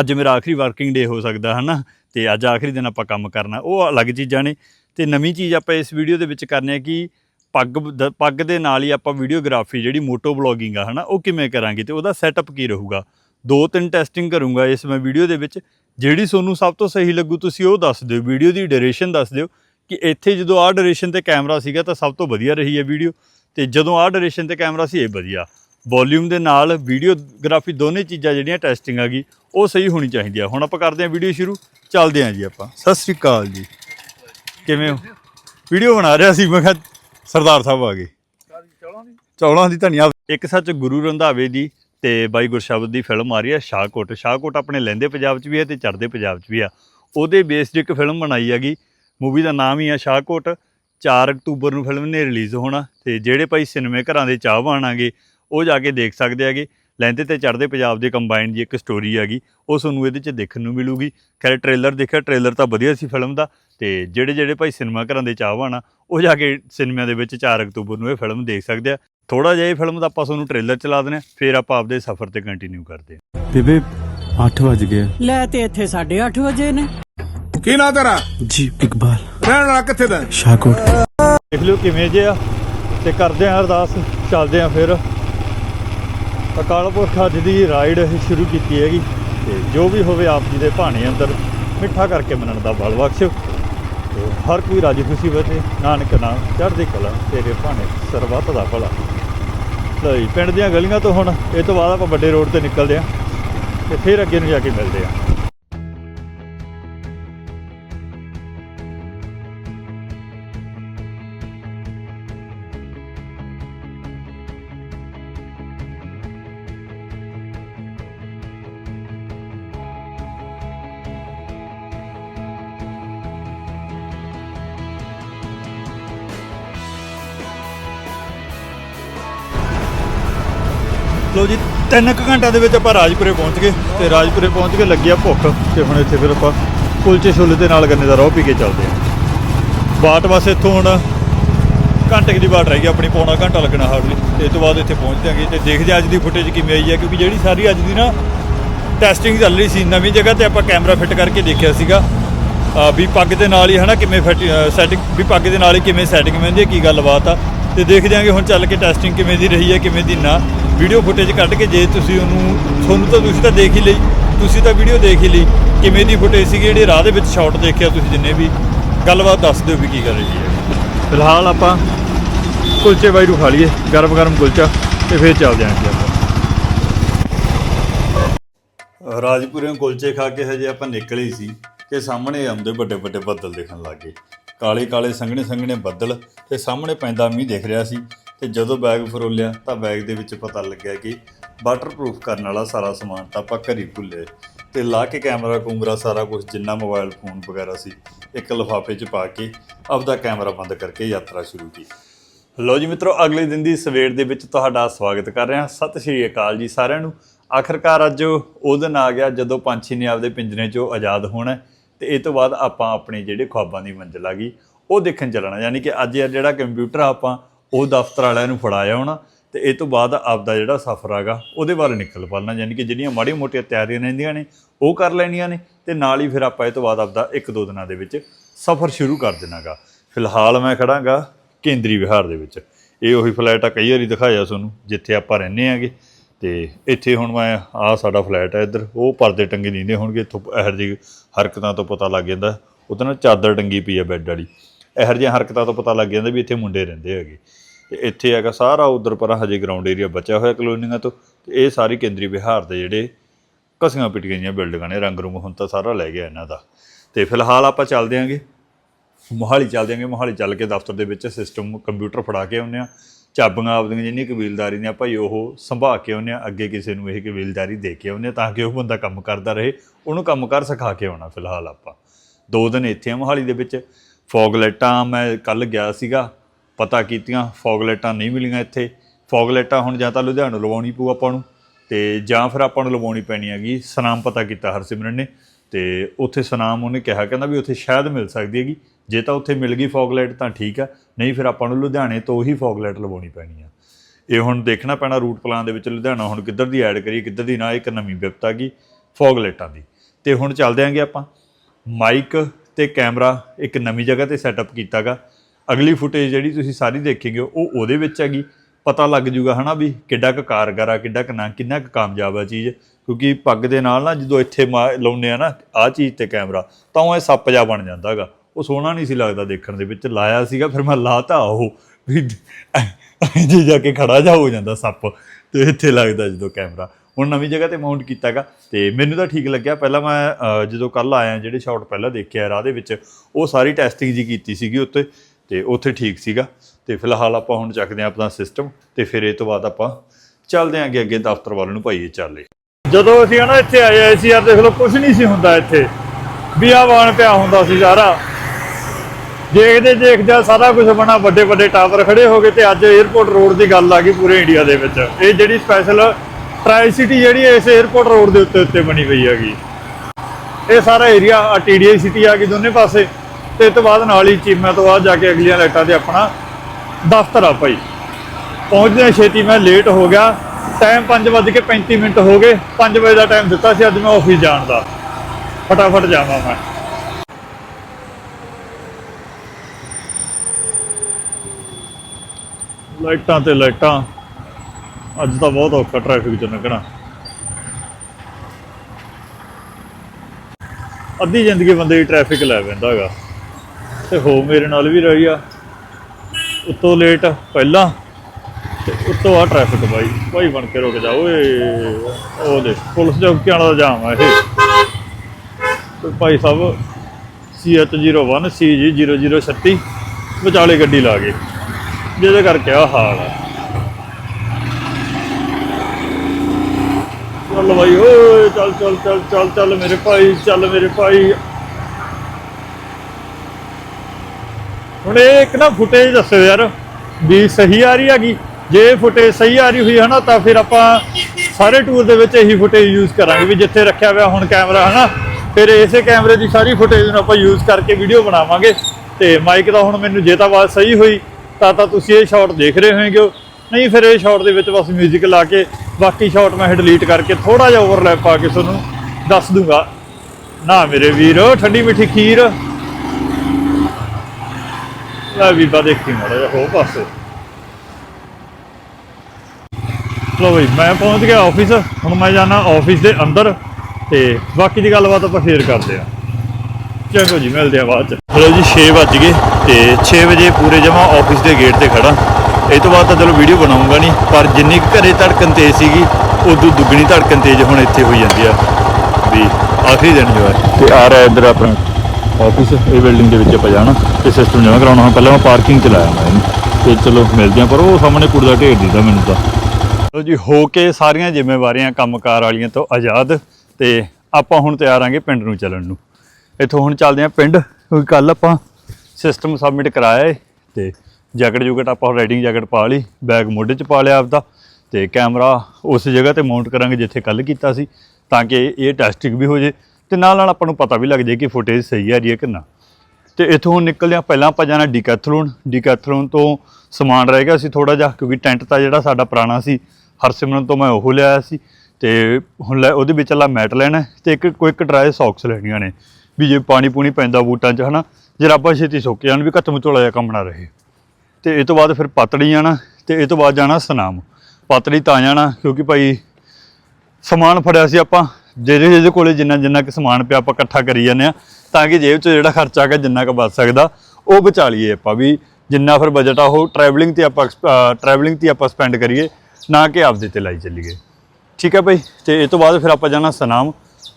ਅੱਜ ਮੇਰਾ ਆਖਰੀ ਵਰਕਿੰਗ ਡੇ ਹੋ ਸਕਦਾ ਹੈ ਨਾ ਤੇ ਅੱਜ ਆਖਰੀ ਦਿਨ ਆਪਾਂ ਕੰਮ ਕਰਨਾ, ਉਹ ਅਲੱਗ ਚੀਜ਼ਾਂ ਨੇ। ਤੇ ਨਵੀਂ ਚੀਜ਼ ਆਪਾਂ ਇਸ ਵੀਡੀਓ ਦੇ ਵਿੱਚ ਕਰਨੀ ਹੈ ਕਿ ਪੱਗ ਦ- ਪੱਗ ਦੇ ਨਾਲ ਹੀ ਆਪਾਂ ਵੀਡੀਓਗ੍ਰਾਫੀ ਜਿਹੜੀ ਮੋਟੋ ਬਲੌਗਿੰਗ ਆ, ਹਨਾ? ਉਹ ਕਿਵੇਂ ਕਰਾਂਗੇ ਤੇ ਉਹਦਾ ਸੈਟਅਪ ਕੀ ਰਹੂਗਾ? ਦੋ ਤਿੰਨ ਟੈਸਟਿੰਗ ਕਰੂੰਗਾ ਇਸ ਮੈਂ ਵੀਡੀਓ ਦੇ ਵਿੱਚ। ਜਿਹੜੀ ਤੁਹਾਨੂੰ ਸਭ ਤੋਂ ਸਹੀ ਲੱਗੂ ਤੁਸੀਂ ਉਹ ਦੱਸ ਦਿਓ। ਵੀਡੀਓ ਦੀ ਡਿਊਰੇਸ਼ਨ ਦੱਸ ਦਿਓ ਕਿ ਇੱਥੇ ਜਦੋਂ ਆਹ ਡਿਊਰੇਸ਼ਨ ਤੇ ਕੈਮਰਾ ਸੀਗਾ ਤਾਂ ਸਭ ਤੋਂ ਵਧੀਆ ਰਹੀ ਹੈ ਵੀਡੀਓ ਤੇ ਜਦੋਂ ਆਹ ਡਿਊਰੇਸ਼ਨ ਤੇ ਕੈਮਰਾ ਸੀ ਇਹ ਵਧੀਆ। ਵੋਲਿਊਮ ਦੇ ਨਾਲ ਵੀਡੀਓਗ੍ਰਾਫੀ ਦੋਨੇ ਚੀਜ਼ਾਂ ਜਿਹੜੀਆਂ ਟੈਸਟਿੰਗ ਆ ਗਈ ਉਹ ਸਹੀ ਹੋਣੀ ਚਾਹੀਦੀ ਆ। ਹੁਣ ਆਪਾਂ ਕਰਦੇ ਹਾਂ ਵੀਡੀਓ ਸ਼ੁਰੂ। ਚੱਲਦੇ ਹਾਂ ਜੀ ਆਪਾਂ। ਸਤਿ ਸ੍ਰੀ ਅਕਾਲ ਜੀ। ਕਿਵੇਂ ਹੋ? ਵੀਡੀਓ ਬਣਾ ਰਿਹਾ ਸੀ ਮੈਂ ਕਿਹਾ ਸਰਦਾਰ ਸਾਹਿਬ ਆ ਗਏ। ਚੌਲਾਂ ਦੀ ਧਨੀਆ। ਇੱਕ ਸੱਚ ਗੁਰੂ ਰੰਧਾਵੇ ਦੀ ਤੇ ਬਾਈ ਗੁਰਸ਼ਬਦ ਦੀ ਫਿਲਮ ਆ ਰਹੀ ਹੈ ਸ਼ਾਹਕੋਟ। ਸ਼ਾਹਕੋਟ ਆਪਣੇ ਲਹਿੰਦੇ ਪੰਜਾਬ 'ਚ ਵੀ ਹੈ ਤੇ ਚੜ੍ਹਦੇ ਪੰਜਾਬ 'ਚ ਵੀ ਆ। ਉਹਦੇ ਬੇਸਡ ਇੱਕ ਫਿਲਮ ਬਣਾਈ ਹੈਗੀ। ਮੂਵੀ ਦਾ ਨਾਮ ਹੀ ਆ ਸ਼ਾਹਕੋਟ। 4 ਅਕਤੂਬਰ ਨੂੰ ਫਿਲਮ ਨੇ ਰਿਲੀਜ਼ ਹੋਣਾ ਤੇ ਜਿਹੜੇ ਭਾਈ ਸਿਨੇਮੇ ਘਰਾਂ ਦੇ ਚਾਹ ਆਣਾਗੇ ਉਹ ਜਾ ਕੇ ਦੇਖ ਸਕਦੇ ਹੈਗੇ। ਲੈਂਦੇ ਤੇ ਚੜਦੇ ਪੰਜਾਬ ਦੇ ਕੰਬਾਈਨ ਦੀ ਇੱਕ ਸਟੋਰੀ ਹੈਗੀ। ਉਹ ਤੁਹਾਨੂੰ ਇਹਦੇ 'ਚ ਦੇਖਣ ਨੂੰ ਮਿਲੂਗੀ। ਖੈਰ ਟ੍ਰੇਲਰ ਦੇਖਿਆ ਟ੍ਰੇਲਰ ਤਾਂ ਵਧੀਆ ਸੀ ਫਿਲਮ ਦਾ ਤੇ ਜਿਹੜੇ ਜਿਹੜੇ ਭਾਈ ਸਿਨੇਮਾ ਘਰਾਂ ਦੇ ਚਾਹਵਾਨ ਆ, ਉਹ ਜਾ ਕੇ ਸਿਨੇਮਾ ਦੇ ਵਿੱਚ 4 ਅਕਤੂਬਰ ਨੂੰ ਇਹ ਫਿਲਮ ਦੇਖ ਸਕਦੇ ਆ। ਥੋੜਾ ਜਿਹਾ ਇਹ ਫਿਲਮ ਦਾ ਆਪਾਂ ਤੁਹਾਨੂੰ ਟ੍ਰੇਲਰ ਚਲਾ ਦਿੰਦੇ ਫਿਰ ਆਪਾਂ ਆਪਦੇ ਸਫ਼ਰ ਤੇ ਕੰਟੀਨਿਊ ਕਰਦੇ ਹਾਂ। ਬੇਬੇ 8 ਵਜ ਗਏ ਲੈ ਤੇ ਇੱਥੇ 8:30 ਵਜੇ ਨੇ। ਕੀ ਨਾਂ ਤੇਰਾ? ਜੀ ਇਕਬਾਲ। ਰਹਿਣ ਵਾਲਾ ਕਿੱਥੇ ਦਾ? ਸ਼ਾਹਕੋਟ। ਦੇਖ ਲਿਓ ਕਿਵੇਂ ਜੇ ਆ ਤੇ ਕਰਦੇ ਆ ਅਰਦਾਸ ਚੱਲਦੇ ਆ ਫਿਰ। ਅਕਾਲ ਪੁਰਖ ਅੱਜ ਦੀ ਰਾਈਡ ਇਹ ਸ਼ੁਰੂ ਕੀਤੀ ਹੈਗੀ ਤੇ ਜੋ ਵੀ ਹੋਵੇ ਆਪ ਜੀ ਦੇ ਭਾਣੇ ਅੰਦਰ ਮਿੱਠਾ ਕਰਕੇ ਮੰਨਣ ਦਾ ਬਲ ਬਖਸ਼ੋ ਤੇ ਹਰ ਕੋਈ ਰਾਜੀ ਖੁਸ਼ੀ ਬਸੇ ਨਾਨਕ ਨਾਮ ਚੜ੍ਹਦੀ ਕਲਾ ਤੇਰੇ ਭਾਣੇ ਸਰਬੱਤ ਦਾ ਭਲਾ। ਲਈ ਪਿੰਡ ਦੀਆਂ ਗਲੀਆਂ ਤੋਂ ਹੁਣ ਇਹ ਤੋਂ ਬਾਅਦ ਆਪਾਂ ਵੱਡੇ ਰੋਡ ਤੇ ਨਿਕਲਦੇ ਆ ਤੇ ਫਿਰ ਅੱਗੇ ਨੂੰ ਜਾ ਕੇ ਮਿਲਦੇ ਆ ਤਿੰਨ ਕੁ ਘੰਟਿਆਂ ਦੇ ਵਿੱਚ ਆਪਾਂ ਰਾਜਪੁਰੇ ਪਹੁੰਚ ਗਏ ਤੇ ਰਾਜਪੁਰੇ ਪਹੁੰਚ ਕੇ ਲੱਗਿਆ ਭੁੱਖ ਤੇ ਹੁਣ ਇੱਥੇ ਫਿਰ ਆਪਾਂ ਕੁਲਚੇ ਛੋਲੇ ਦੇ ਨਾਲ ਗੰਨੇ ਦਾ ਰੋਹ ਪੀ ਕੇ ਚੱਲਦੇ ਹਾਂ ਬਾਟ ਬਸ ਇੱਥੋਂ ਹੁਣ ਘੰਟੇ ਦੀ ਬਾਟ ਰਹਿ ਗਈ, ਆਪਣੀ ਪੌਣਾ ਘੰਟਾ ਲੱਗਣਾ ਹਾਰਡਲੀ। ਤੇ ਇਸ ਤੋਂ ਬਾਅਦ ਇੱਥੇ ਪਹੁੰਚ ਜਾਾਂਗੇ ਤੇ ਦੇਖਦੇ ਹਾਂ ਅੱਜ ਦੀ ਫੁਟੇਜ ਕਿਵੇਂ ਆਈ ਹੈ ਕਿਉਂਕਿ ਜਿਹੜੀ ਸਾਰੀ ਅੱਜ ਦੀ ਨਾ ਟੈਸਟਿੰਗ ਚੱਲ ਰਹੀ ਸੀ ਨਵੀਂ ਜਗ੍ਹਾ ਤੇ ਆਪਾਂ ਕੈਮਰਾ ਫਿੱਟ ਕਰਕੇ ਦੇਖਿਆ ਸੀਗਾ। ਵੀ ਪੱਗ ਦੇ ਨਾਲ ਹੀ ਹਨਾ ਕਿਵੇਂ ਸੈਟਿੰਗ ਵੀ ਪੱਗ ਦੇ ਨਾਲ ਹੀ ਕਿਵੇਂ ਸੈਟਿੰਗ ਹੁੰਦੀ ਹੈ ਕੀ ਗੱਲਬਾਤ ਆ। ਤੇ ਦੇਖ ਜਾਾਂਗੇ ਹੁਣ ਚੱਲ ਕੇ ਟੈਸਟਿੰਗ ਕਿਵੇਂ ਦੀ ਰਹੀ ਹੈ ਕਿਵੇਂ ਦੀ ਨਾ। ਵੀਡੀਓ ਫੁਟੇਜ ਕੱਢ ਕੇ ਜੇ ਤੁਸੀਂ ਉਹਨੂੰ, ਤੁਹਾਨੂੰ ਤਾਂ ਤੁਸੀਂ ਤਾਂ ਦੇਖ ਹੀ ਲਈ, ਤੁਸੀਂ ਤਾਂ ਵੀਡੀਓ ਦੇਖ ਹੀ ਲਈ, ਕਿਵੇਂ ਦੀ ਫੁਟੇਜ ਸੀਗੀ, ਜਿਹੜੀ ਰਾਹ ਦੇ ਵਿੱਚ ਸ਼ਾਟ ਦੇਖਿਆ ਤੁਸੀਂ ਜਿੰਨੇ ਵੀ, ਗੱਲਬਾਤ ਦੱਸ ਦਿਓ ਵੀ ਕੀ ਕਰ ਰਹੀ ਹੈ। ਫਿਲਹਾਲ ਆਪਾਂ ਕੁਲਚੇ ਬਾਈ ਨੂੰ ਖਾ ਲਈਏ, ਗਰਮ ਗਰਮ ਕੁਲਚਾ, ਤੇ ਫਿਰ ਚੱਲਦੇ ਆਂ ਜੀ ਆਪਾਂ। ਰਾਜਪੁਰਿਓਂ ਕੁਲਚੇ ਖਾ ਕੇ ਹਜੇ ਆਪਾਂ ਨਿਕਲੇ ਹੀ ਸੀ, ਕਿ ਸਾਹਮਣੇ ਆਉਂਦੇ ਵੱਡੇ ਵੱਡੇ ਬੱਦਲ ਦਿਖਣ ਲੱਗੇ ਕਾਲੇ ਕਾਲੇ ਸੰਘਣੇ ਸੰਘਣੇ ਬੱਦਲ, ਤੇ ਸਾਹਮਣੇ ਪੈਂਦਾ ਮੀਂਹ ਦਿਖ ਰਿਹਾ ਸੀ ਤੇ ਜਦੋਂ ਬੈਗ ਫਰੋਲਿਆ ਤਾਂ ਬੈਗ ਦੇ ਵਿੱਚ ਪਤਾ ਲੱਗਿਆ ਕਿ ਵਾਟਰਪ੍ਰੂਫ ਕਰਨ ਵਾਲਾ ਸਾਰਾ ਸਮਾਨ ਤਾਂ ਆਪਾਂ ਘਰ ਹੀ ਭੁੱਲੇ। ਤੇ ਲਾ ਕੇ ਕੈਮਰਾ ਕੂਮਰਾ ਸਾਰਾ ਕੁਝ ਜਿੰਨਾ ਮੋਬਾਈਲ ਫੋਨ ਵਗੈਰਾ ਸੀ, ਇੱਕ ਲਿਫਾਫੇ 'ਚ ਪਾ ਕੇ ਆਪਦਾ ਕੈਮਰਾ ਬੰਦ ਕਰਕੇ ਯਾਤਰਾ ਸ਼ੁਰੂ ਕੀਤੀ। ਲੋ ਜੀ ਮਿੱਤਰੋ, ਅਗਲੇ ਦਿਨ ਦੀ ਸਵੇਰ ਦੇ ਵਿੱਚ ਤੁਹਾਡਾ ਸਵਾਗਤ ਕਰ ਰਿਹਾ। ਸਤਿ ਸ਼੍ਰੀ ਅਕਾਲ ਜੀ ਸਾਰਿਆਂ ਨੂੰ। ਆਖਰਕਾਰ ਅੱਜ ਉਹ ਦਿਨ ਆ ਗਿਆ ਜਦੋਂ ਪੰਛੀ ਨੇ ਆਪਦੇ ਪਿੰਜਰੇ 'ਚੋਂ ਆਜ਼ਾਦ ਹੋਣਾ ਹੈ ਤੇ ਇਹ ਤੋਂ ਬਾਅਦ ਆਪਾਂ ਆਪਣੇ ਜਿਹੜੇ ਖੁਆਬਾਂ ਦੀ ਮੰਜ਼ਿਲ ਆ ਗਈ, ਉਹ ਦੇਖਣ ਚੱਲਣਾ। ਯਾਨੀ ਕਿ ਅੱਜ ਜਿਹੜਾ ਕੰਪਿਊਟਰ ਆ ਆਪਾਂ ਉਹ ਦਫ਼ਤਰ ਵਾਲਿਆਂ ਨੂੰ ਫੜਾਇਆ ਹੋਣਾ ਤੇ ਇਹ ਤੋਂ ਬਾਅਦ ਆਪਦਾ ਜਿਹੜਾ ਸਫ਼ਰ ਹੈਗਾ, ਉਹਦੇ ਬਾਰੇ ਨਿਕਲ ਪੜਨਾ, ਯਾਨੀ ਕਿ ਜਿਹੜੀਆਂ ਮਾੜੀਆਂ ਮੋਟੀਆਂ ਤਿਆਰੀਆਂ ਰਹਿੰਦੀਆਂ ਨੇ, ਉਹ ਕਰ ਲੈਣੀਆਂ ਨੇ ਤੇ ਨਾਲ ਹੀ ਫਿਰ ਆਪਾਂ ਇਹ ਤੋਂ ਬਾਅਦ ਆਪਦਾ ਇੱਕ ਦੋ ਦਿਨਾਂ ਦੇ ਵਿੱਚ ਸਫ਼ਰ ਸ਼ੁਰੂ ਕਰ ਦੇਣਾਗਾ। ਫਿਲਹਾਲ ਮੈਂ ਖੜਾਂਗਾ ਕੇਂਦਰੀ ਵਿਹਾਰ ਦੇ ਵਿੱਚ। ਇਹ ਉਹੀ ਫਲੈਟ ਆ, ਕਈ ਵਾਰੀ ਦਿਖਾਇਆ ਤੁਹਾਨੂੰ, ਜਿੱਥੇ ਆਪਾਂ ਰਹਿੰਦੇ ਆਂਗੇ ਤੇ ਇੱਥੇ ਹੁਣ ਮੈਂ, ਆ ਸਾਡਾ ਫਲੈਟ ਹੈ ਇੱਧਰ, ਉਹ ਪਰਦੇ ਟੰਗੇ ਨੀਂਦੇ ਹੋਣਗੇ, ਇੱਥੋਂ ਇਹੋ ਜਿਹੀ ਹਰਕਤਾਂ ਤੋਂ ਪਤਾ ਲੱਗ ਜਾਂਦਾ, ਉਹਦੇ ਨਾਲ ਚਾਦਰ ਟੰਗੀ ਪਈ ਆ ਬੈੱਡ ਵਾਲੀ। ਇਹੋ ਜਿਹੀਆਂ ਹਰਕਤਾਂ ਤੋਂ ਪਤਾ ਲੱਗ ਜਾਂਦਾ ਵੀ ਇੱਥੇ ਮੁੰਡੇ ਰਹਿੰਦੇ ਹੈਗੇ। ਤੇ ਇੱਥੇ ਹੈਗਾ ਸਾਰਾ ਉਧਰ ਪਰ ਹਜੇ ਗਰਾਊਂਡ ਏਰੀਆ ਬਚਿਆ ਹੋਇਆ ਕਲੋਨੀਆਂ ਤੋਂ। ਤੇ ਇਹ ਸਾਰੀ ਕੇਂਦਰੀ ਵਿਹਾਰ ਦੇ ਜਿਹੜੇ ਕਸੀਆਂ ਪਿਟ ਗਈਆਂ ਬਿਲਡਿੰਗਾਂ ਨੇ, ਰੰਗ ਰੂਮ ਹੁਣ ਤਾਂ ਸਾਰਾ ਲੈ ਗਿਆ ਇਹਨਾਂ ਦਾ। ਤੇ ਫਿਲਹਾਲ ਆਪਾਂ ਚੱਲਦੇ ਆਂਗੇ ਮੋਹਾਲੀ ਚੱਲਦੇ ਆਂਗੇ ਮੋਹਾਲੀ ਚੱਲ ਕੇ ਦਫ਼ਤਰ ਦੇ ਵਿੱਚ ਸਿਸਟਮ ਕੰਪਿਊਟਰ ਫੜਾ ਕੇ ਆਉਂਦੇ ਆ ਚਾਬੀਆਂ ਆਪਦੀਆਂ ਜਿੰਨੀ ਕਬੀਲਦਾਰੀ ਨੇ ਭਾਈ ਉਹ ਸੰਭਾ ਕੇ ਆਉਂਦੇ ਆ ਅੱਗੇ ਕਿਸੇ ਨੂੰ ਇਹ ਕਬੀਲਦਾਰੀ ਦੇ ਕੇ ਆਉਂਦੇ ਆ ਤਾਂ ਕਿ ਉਹ ਬੰਦਾ ਕੰਮ ਕਰਦਾ ਰਹੇ। ਉਹਨੂੰ ਕੰਮ ਕਰ ਸਿਖਾ ਕੇ ਆਉਣਾ ਫਿਲਹਾਲ ਆਪਾਂ। ਦੋ ਦਿਨ ਇੱਥੇ ਆ ਮੋਹਾਲੀ ਦੇ ਵਿੱਚ। ਫੌਗ ਮੈਂ ਕੱਲ ਗਿਆ ਸੀਗਾ, ਪਤਾ ਕੀਤੀਆਂ, ਫੌਗ ਨਹੀਂ ਮਿਲੀਆਂ ਇੱਥੇ। ਫੌਗ ਹੁਣ ਜਾਂ ਤਾਂ ਲੁਧਿਆਣਾ ਲਵਾਉਣੀ ਪਊ ਆਪਾਂ ਨੂੰ, ਤੇ ਜਾਂ ਫਿਰ ਆਪਾਂ ਨੂੰ ਲਵਾਉਣੀ ਪੈਣੀ ਹੈਗੀ, ਸਨਾਮ ਪਤਾ ਕੀਤਾ ਹਰਸਿਮਰਨ ਨੇ, ਤੇ ਉੱਥੇ ਸਨਾਮ ਉਹਨੇ ਕਿਹਾ, ਕਹਿੰਦਾ ਵੀ ਉੱਥੇ ਸ਼ਾਇਦ ਮਿਲ ਸਕਦੀ ਹੈਗੀ, ਜੇ ਤਾਂ ਉੱਥੇ ਮਿਲ ਗਈ ਫੌਗ ਤਾਂ ਠੀਕ ਆ, ਨਹੀਂ ਫਿਰ ਆਪਾਂ ਨੂੰ ਲੁਧਿਆਣੇ ਤੋਂ ਹੀ ਫੌਗ ਲਵਾਉਣੀ ਪੈਣੀ ਆ। ਇਹ ਹੁਣ ਦੇਖਣਾ ਪੈਣਾ ਰੂਟ ਪਲਾਨ ਦੇ ਵਿੱਚ ਲੁਧਿਆਣਾ ਹੁਣ ਕਿੱਧਰ ਦੀ ਐਡ ਕਰੀਏ, ਕਿੱਧਰ ਦੀ ਨਾ, ਇੱਕ ਨਵੀਂ ਵਿਪਤਾ ਗਈ ਫੌਗ ਦੀ। ਤੇ ਹੁਣ ਚੱਲਦੇ ਆਂਗੇ ਆਪਾਂ, ਮਾਈਕ ਤੇ ਕੈਮਰਾ ਇੱਕ ਨਵੀਂ ਜਗ੍ਹਾ ਤੇ ਸੈਟਅਪ ਕੀਤਾਗਾ। ਅਗਲੀ ਫੁਟੇਜ ਜਿਹੜੀ ਤੁਸੀਂ ਸਾਰੀ ਦੇਖੋਗੇ, ਉਹ ਉਹਦੇ ਵਿੱਚ ਹੈਗੀ। ਪਤਾ ਲੱਗ ਜੂਗਾ ਹਨਾ ਵੀ ਕਿੱਡਾ ਕੁ ਕਾਰਗਰ ਆ, ਕਿੱਡਾ ਕੁ ਨਾ, ਕਿੰਨਾ ਕੁ ਕਾਮਯਾਬ ਆ ਚੀਜ਼। ਕਿਉਂਕਿ ਪੱਗ ਦੇ ਨਾਲ ਨਾ ਜਦੋਂ ਇੱਥੇ ਮਾ- ਲਾਉਂਦੇ ਆ ਨਾ ਆ ਚੀਜ਼ ਤੇ ਕੈਮਰਾ, ਤਾਂ ਉਹ ਇਹ ਸੱਪ ਜਾ ਬਣ ਜਾਂਦਾਗਾ। ਉਹ ਸੋਹਣਾ ਨਹੀਂ ਸੀ ਲੱਗਦਾ ਦੇਖਣ ਦੇ ਵਿੱਚ। ਲਾਇਆ ਸੀਗਾ, ਫਿਰ ਮੈਂ ਲਾਤਾ ਉਹ। ਵੀ ਜੇ ਜਾ ਕੇ ਖੜਾ ਜਾ ਹੋ ਜਾਂਦਾ ਸੱਪ। ਤੇ ਇੱਥੇ ਲੱਗਦਾ ਜਦੋਂ ਕੈਮਰਾ। ਹੁਣ ਨਵੀਂ ਜਗ੍ਹਾ ਤੇ ਮਾਊਂਟ ਕੀਤਾਗਾ ਤੇ ਮੈਨੂੰ ਤਾਂ ਠੀਕ ਲੱਗਿਆ। ਪਹਿਲਾਂ ਮੈਂ ਜਦੋਂ ਕੱਲ ਆਇਆ ਜਿਹੜੇ ਸ਼ਾਟ ਪਹਿਲਾਂ ਦੇਖਿਆ ਰਾਹ ਦੇ ਵਿੱਚ, ਉਹ ਸਾਰੀ ਟੈਸਟਿੰਗ ਜੀ ਕੀਤੀ ਸੀਗੀ ਉੱਤੇ ਤੇ ਉੱਥੇ ਠੀਕ ਸੀਗਾ। ਤੇ ਫਿਲਹਾਲ ਆਪਾਂ ਹੁਣ ਚੱਕਦੇ ਹਾਂ ਆਪਣਾ ਸਿਸਟਮ ਤੇ ਫਿਰ ਇਹ ਤੋਂ ਬਾਅਦ ਆਪਾਂ ਚੱਲਦੇ ਆਂ ਅੱਗੇ ਅੱਗੇ ਦਫ਼ਤਰ ਵੱਲ ਨੂੰ ਭਾਈ ਇਹ ਚੱਲੇ। ਜਦੋਂ ਅਸੀਂ ਨਾ ਇੱਥੇ ਆਏ ਆਏ ਸੀ ਯਾਰ ਦੇਖ ਲਓ ਕੁਝ ਨਹੀਂ ਸੀ ਹੁੰਦਾ ਇੱਥੇ। ਵੀ ਵਾਣ ਪਿਆ ਹੁੰਦਾ ਸੀ ਸਾਰਾ। ਦੇਖਦੇ ਦੇਖਦੇ ਸਾਰਾ ਕੁਝ ਬਣਾ ਵੱਡੇ ਵੱਡੇ ਟਾਵਰ ਖੜੇ ਹੋ ਗਏ ਤੇ ਅੱਜ 에어ਪੋਰਟ ਰੋਡ ਦੀ ਗੱਲ ਆ ਗਈ ਪੂਰੇ ਇੰਡੀਆ ਦੇ ਵਿੱਚ। ਇਹ ਜਿਹੜੀ ਸਪੈਸ਼ਲ ਟਰਾਈ ਸਿਟੀ ਜਿਹੜੀ ਇਸ 에어ਪੋਰਟ ਰੋਡ ਦੇ ਉੱਤੇ ਉੱਤੇ ਬਣੀ ਪਈ ਹੈਗੀ। ਇਹ ਸਾਰਾ ਏਰੀਆ ਆ ਟੀਡੀਆਈ ਸਿਟੀ ਆ ਗਈ ਦੋਨੇ ਪਾਸੇ। ਤੇ ਇਹ ਤੋਂ ਬਾਅਦ ਨਾਲ ਹੀ ਚੀਮਾ ਤੋਂ ਬਾਅਦ ਜਾ ਕੇ ਅਗਲੀਆਂ ਲਾਈਟਾਂ ਤੇ ਆਪਣਾ ਦਫ਼ਤਰ ਆ ਭਾਈ। ਪਹੁੰਚਦੇ ਛੇਤੀ, ਮੈਂ ਲੇਟ ਹੋ ਗਿਆ। ਟਾਈਮ 5:35 ਮਿੰਟ ਹੋ ਗਏ। 5 ਵਜੇ ਦਾ ਟਾਈਮ ਦਿੱਤਾ ਸੀ, ਅੱਜ ਮੈਂ ਆਫਿਸ ਜਾਣ ਦਾ। ਫਟਾਫਟ ਜਾਵਾਂ ਮੈਂ। ਲਾਈਟਾਂ ਤੇ ਲਾਈਟਾਂ। ਅੱਜ ਤਾਂ ਬਹੁਤ ਔਖਾ ਟ੍ਰੈਫਿਕ 'ਚੋਂ ਲੰਘਣਾ। ਅੱਧੀ ਜ਼ਿੰਦਗੀ ਬੰਦੇ ਦੀ ਟ੍ਰੈਫਿਕ ਲੈ ਪੈਂਦਾ ਹੈਗਾ। ਤੇ ਹੋ ਮੇਰੇ ਨਾਲ ਵੀ ਰਹੀ ਆ। ਉੱਤੋਂ ਲੇਟ ਪਹਿਲਾਂ ਤੇ ਉੱਤੋਂ ਆ ਟ੍ਰੈਫਿਕ ਬਾਈ। ਭਾਈ ਬਣ ਕੇ ਰੁਕ ਜਾ ਓਏ। ਉਹ ਦੇ ਪੁਲਿਸ ਚੌਕੀਆਂ ਵਾਲਾ ਜਾਮ ਆ ਇਹ। ਤੇ ਭਾਈ ਸਾਹਿਬ CH01 CG0036 ਵਿਚਾਲੇ ਗੱਡੀ ਲਾ ਗਏ। ਜਿਹਦੇ ਕਰਕੇ ਆ ਹਾਲ ਆ। ਚੱਲ ਬਾਈ ਓਏ ਚੱਲ ਚੱਲ ਚੱਲ ਚੱਲ ਚੱਲ ਮੇਰੇ ਭਾਈ, ਚੱਲ ਮੇਰੇ ਭਾਈ। ਹੁਣ ਇਹ ਇੱਕ ਨਾ ਫੁਟੇਜ ਦੱਸਿਓ ਯਾਰ, ਵੀ ਸਹੀ ਆ ਰਹੀ ਹੈਗੀ। ਜੇ ਫੁਟੇਜ ਸਹੀ ਆ ਰਹੀ ਹੋਈ ਹੈ ਨਾ, ਤਾਂ ਫਿਰ ਆਪਾਂ ਸਾਰੇ ਟੂਰ ਦੇ ਵਿੱਚ ਇਹੀ ਫੁਟੇਜ ਯੂਜ਼ ਕਰਾਂਗੇ, ਵੀ ਜਿੱਥੇ ਰੱਖਿਆ ਹੋਇਆ ਹੁਣ ਕੈਮਰਾ ਹੈ ਨਾ ਫਿਰ ਇਸੇ ਕੈਮਰੇ ਦੀ ਸਾਰੀ ਫੁਟੇਜ ਨੂੰ ਆਪਾਂ ਯੂਜ਼ ਕਰਕੇ ਵੀਡੀਓ ਬਣਾਵਾਂਗੇ। ਤੇ ਮਾਈਕ ਦਾ ਹੁਣ ਮੈਨੂੰ ਜੇ ਤਾਂ ਆਵਾਜ਼ ਸਹੀ ਹੋਈ, ਤਾਂ ਤਾਂ ਤੁਸੀਂ ਇਹ ਸ਼ਾਟ ਦੇਖ ਰਹੇ ਹੋਵੋਗੇ ਨਹੀਂ, ਫਿਰ ਇਹ ਸ਼ਾਟ ਦੇ ਵਿੱਚ ਬਸ 뮤직 ਲਾ ਕੇ, ਬਾਕੀ ਸ਼ਾਟ ਮੈਂ ਡਿਲੀਟ ਕਰਕੇ ਥੋੜਾ ਜਿਹਾ ਓਵਰਲੈਪ ਪਾ ਕੇ ਤੁਹਾਨੂੰ ਦੱਸ ਦੂੰਗਾ। ਨਾ ਮੇਰੇ ਵੀਰ, ਠੰਡੀ ਮਿੱਠੀ ਖੀਰ। ਲੈ ਬੀਬਾ ਦੇਖੀ ਮਾੜਾ ਜਿਹਾ ਹੋ ਪਾਸੇ। ਚਲੋ ਬਈ, ਮੈਂ ਪਹੁੰਚ ਗਿਆ ਆਫਿਸ ਹੁਣ ਮੈਂ ਜਾਣਾ ਆਫਿਸ ਦੇ ਅੰਦਰ ਤੇ ਬਾਕੀ ਦੀ ਗੱਲਬਾਤ ਆਪਾਂ ਫੇਰ ਕਰਦੇ ਆ ਚੰਗੋ ਜੀ, ਮਿਲਦੇ ਆ ਬਾਅਦ ਚ। ਚਲੋ ਜੀ 6 ਵੱਜ ਗਏ ਤੇ 6 ਵਜੇ ਪੂਰੇ ਜਮਾ ਆਫਿਸ ਦੇ ਗੇਟ ਤੇ ਖੜਾ ਇਹ ਤੋਂ ਬਾਅਦ ਤਾਂ ਚਲੋ ਵੀਡੀਓ ਬਣਾਉਂਗਾ ਨਹੀਂ ਪਰ ਜਿੰਨੀ ਕੁ ਘਰੇ ਧੜਕਣ ਤੇਜ਼ ਸੀਗੀ ਉਦੋਂ ਦੁੱਗਣੀ ਧੜਕਨ ਤੇਜ਼ ਹੁਣ ਇੱਥੇ ਹੋਈ ਜਾਂਦੀ ਆ ਵੀ ਆਖਰੀ ਦਿਨ ਜੋ ਹੈ ਤੇ ਆ ਰਿਹਾ ਇੱਧਰ ਆਪਣਾ ਆਫਿਸ ਇਹ ਬਿਲਡਿੰਗ ਦੇ ਵਿੱਚ ਆਪਾਂ ਜਾਣਾ ਤੇ ਸਿਸਟਮ ਜਮ੍ਹਾਂ ਕਰਾਉਣਾ ਹੁਣ ਪਹਿਲਾਂ ਮੈਂ ਪਾਰਕਿੰਗ ਚ ਲਾਇਆ ਮੈਂ ਤੇ ਚਲੋ ਮਿਲਦੇ ਆ ਪਰ ਉਹ ਸਾਹਮਣੇ ਕੂੜੇ ਦਾ ਢੇਰ ਦਿਖਦਾ ਮੈਨੂੰ ਤਾਂ। ਚਲੋ ਜੀ ਹੋ ਕੇ ਸਾਰੀਆਂ ਜ਼ਿੰਮੇਵਾਰੀਆਂ ਕੰਮਕਾਰ ਵਾਲੀਆਂ ਤੋਂ ਆਜ਼ਾਦ ਤੇ ਆਪਾਂ ਹੁਣ ਤਿਆਰ ਆਂਗੇ ਪਿੰਡ ਨੂੰ ਚੱਲਣ ਨੂੰ। ਇੱਥੋਂ ਹੁਣ ਚੱਲਦੇ ਆਂ ਪਿੰਡ ਕਿਉਂਕਿ ਕੱਲ ਆਪਾਂ ਸਿਸਟਮ ਸਬਮਿਟ ਕਰਾਇਆ ਏ ਤੇ ਜੈਕਟ ਜੁਕਟ ਆਪਾਂ ਰਾਈਡਿੰਗ ਜੈਕਟ ਪਾ ਲਈ ਬੈਗ ਮੋਢੇ 'ਚ ਪਾ ਲਿਆ ਆਪਦਾ ਤੇ ਕੈਮਰਾ ਉਸ ਜਗ੍ਹਾ ਤੇ ਮਾਊਂਟ ਕਰਾਂਗੇ ਜਿੱਥੇ ਕੱਲ ਕੀਤਾ ਸੀ, ਤਾਂ ਕਿ ਇਹ ਟੈਸਟਿੰਗ ਵੀ ਹੋ ਜੇ ਤੇ ਨਾਲ ਨਾਲ ਆਪਾਂ ਨੂੰ ਪਤਾ ਵੀ ਲੱਗ ਜੇ ਕਿ ਫੁਟੇਜ ਸਹੀ ਆ ਰਹੀ ਹੈ ਕਿ ਨਾ। ਤੇ ਇੱਥੋਂ ਹੁਣ ਨਿਕਲਦੇ ਆ ਪਹਿਲਾਂ ਆਪਾਂ ਜਾਣਾ ਡੀਕੈਥਲੋਨ ਡੀਕੈਥਲੋਨ ਤੋਂ ਸਮਾਨ ਰਹਿ ਗਿਆ ਸੀ ਥੋੜਾ ਜਿਹਾ, ਕਿਉਂਕਿ ਟੈਂਟ ਤਾਂ ਜਿਹੜਾ ਸਾਡਾ ਪੁਰਾਣਾ ਸੀ, ਹਰਸਿਮਰਨ ਤੋਂ ਮੈਂ ਉਹ ਲਿਆਇਆ ਸੀ। ਤੇ ਹੁਣ ਲੈ, ਉਹਦੇ ਵਿੱਚ ਲਾ ਮੈਟ ਲੈਣਾ ਹੈ ਤੇ ਇੱਕ ਕੁਇਕ ਡਰਾਈ ਸੌਕਸ ਲੈਣੀਆਂ ਨੇ, ਵੀ ਜੇ ਪਾਣੀ ਪੂਣੀ ਪੈਂਦਾ ਬੂਟਾਂ 'ਚ, ਹਨਾ? ਜਰਾਬਾਂ ਛੇਤੀ ਸੁੱਕ ਜਾਣ ਵੀ ਘੱਟ ਮੁਚੋਲਾ ਜਿਹਾ ਕੰਮ ਨਾ ਰਹੇ। ਤੇ ਇਹ ਤੋਂ ਬਾਅਦ ਫਿਰ ਪਤੜੀ ਜਾਣਾ ਤੇ ਇਹ ਤੋਂ ਬਾਅਦ ਜਾਣਾ ਸਨਾਮ। ਪਤੜੀ ਤਾਂ ਜਾਣਾ ਕਿਉਂਕਿ ਭਾਈ ਸਮਾਨ ਫੜਿਆ ਸੀ ਆਪਾਂ ਜਿਹਦੇ ਜਿਹਦੇ ਕੋਲੇ ਜਿੰਨਾ ਜਿੰਨਾ ਕਿ ਸਮਾਨ ਪਿਆ ਆਪਾਂ ਇਕੱਠਾ ਕਰੀ ਜਾਂਦੇ ਆ ਤਾਂ ਕਿ ਜੇਬ 'ਚ ਜਿਹੜਾ ਖਰਚਾ ਹੈਗਾ ਜਿੰਨਾ ਕੁ ਬਚ ਸਕਦਾ, ਉਹ ਬਚਾ ਲਈਏ ਆਪਾਂ ਵੀ, ਜਿੰਨਾ ਫਿਰ ਬਜਟ ਆ ਉਹ ਟਰੈਵਲਿੰਗ ਤੇ ਆਪਾਂ ਟਰੈਵਲਿੰਗ ਤੇ ਆਪਾਂ ਸਪੈਂਡ ਕਰੀਏ, ਨਾ ਕਿ ਆਪਦੇ ਤੇ ਲਾਈ ਚੱਲੀਏ। ਠੀਕ ਹੈ ਭਾਈ, ਤੇ ਇਹ ਤੋਂ ਬਾਅਦ ਫਿਰ ਆਪਾਂ ਜਾਣਾ ਸਨਾਮ।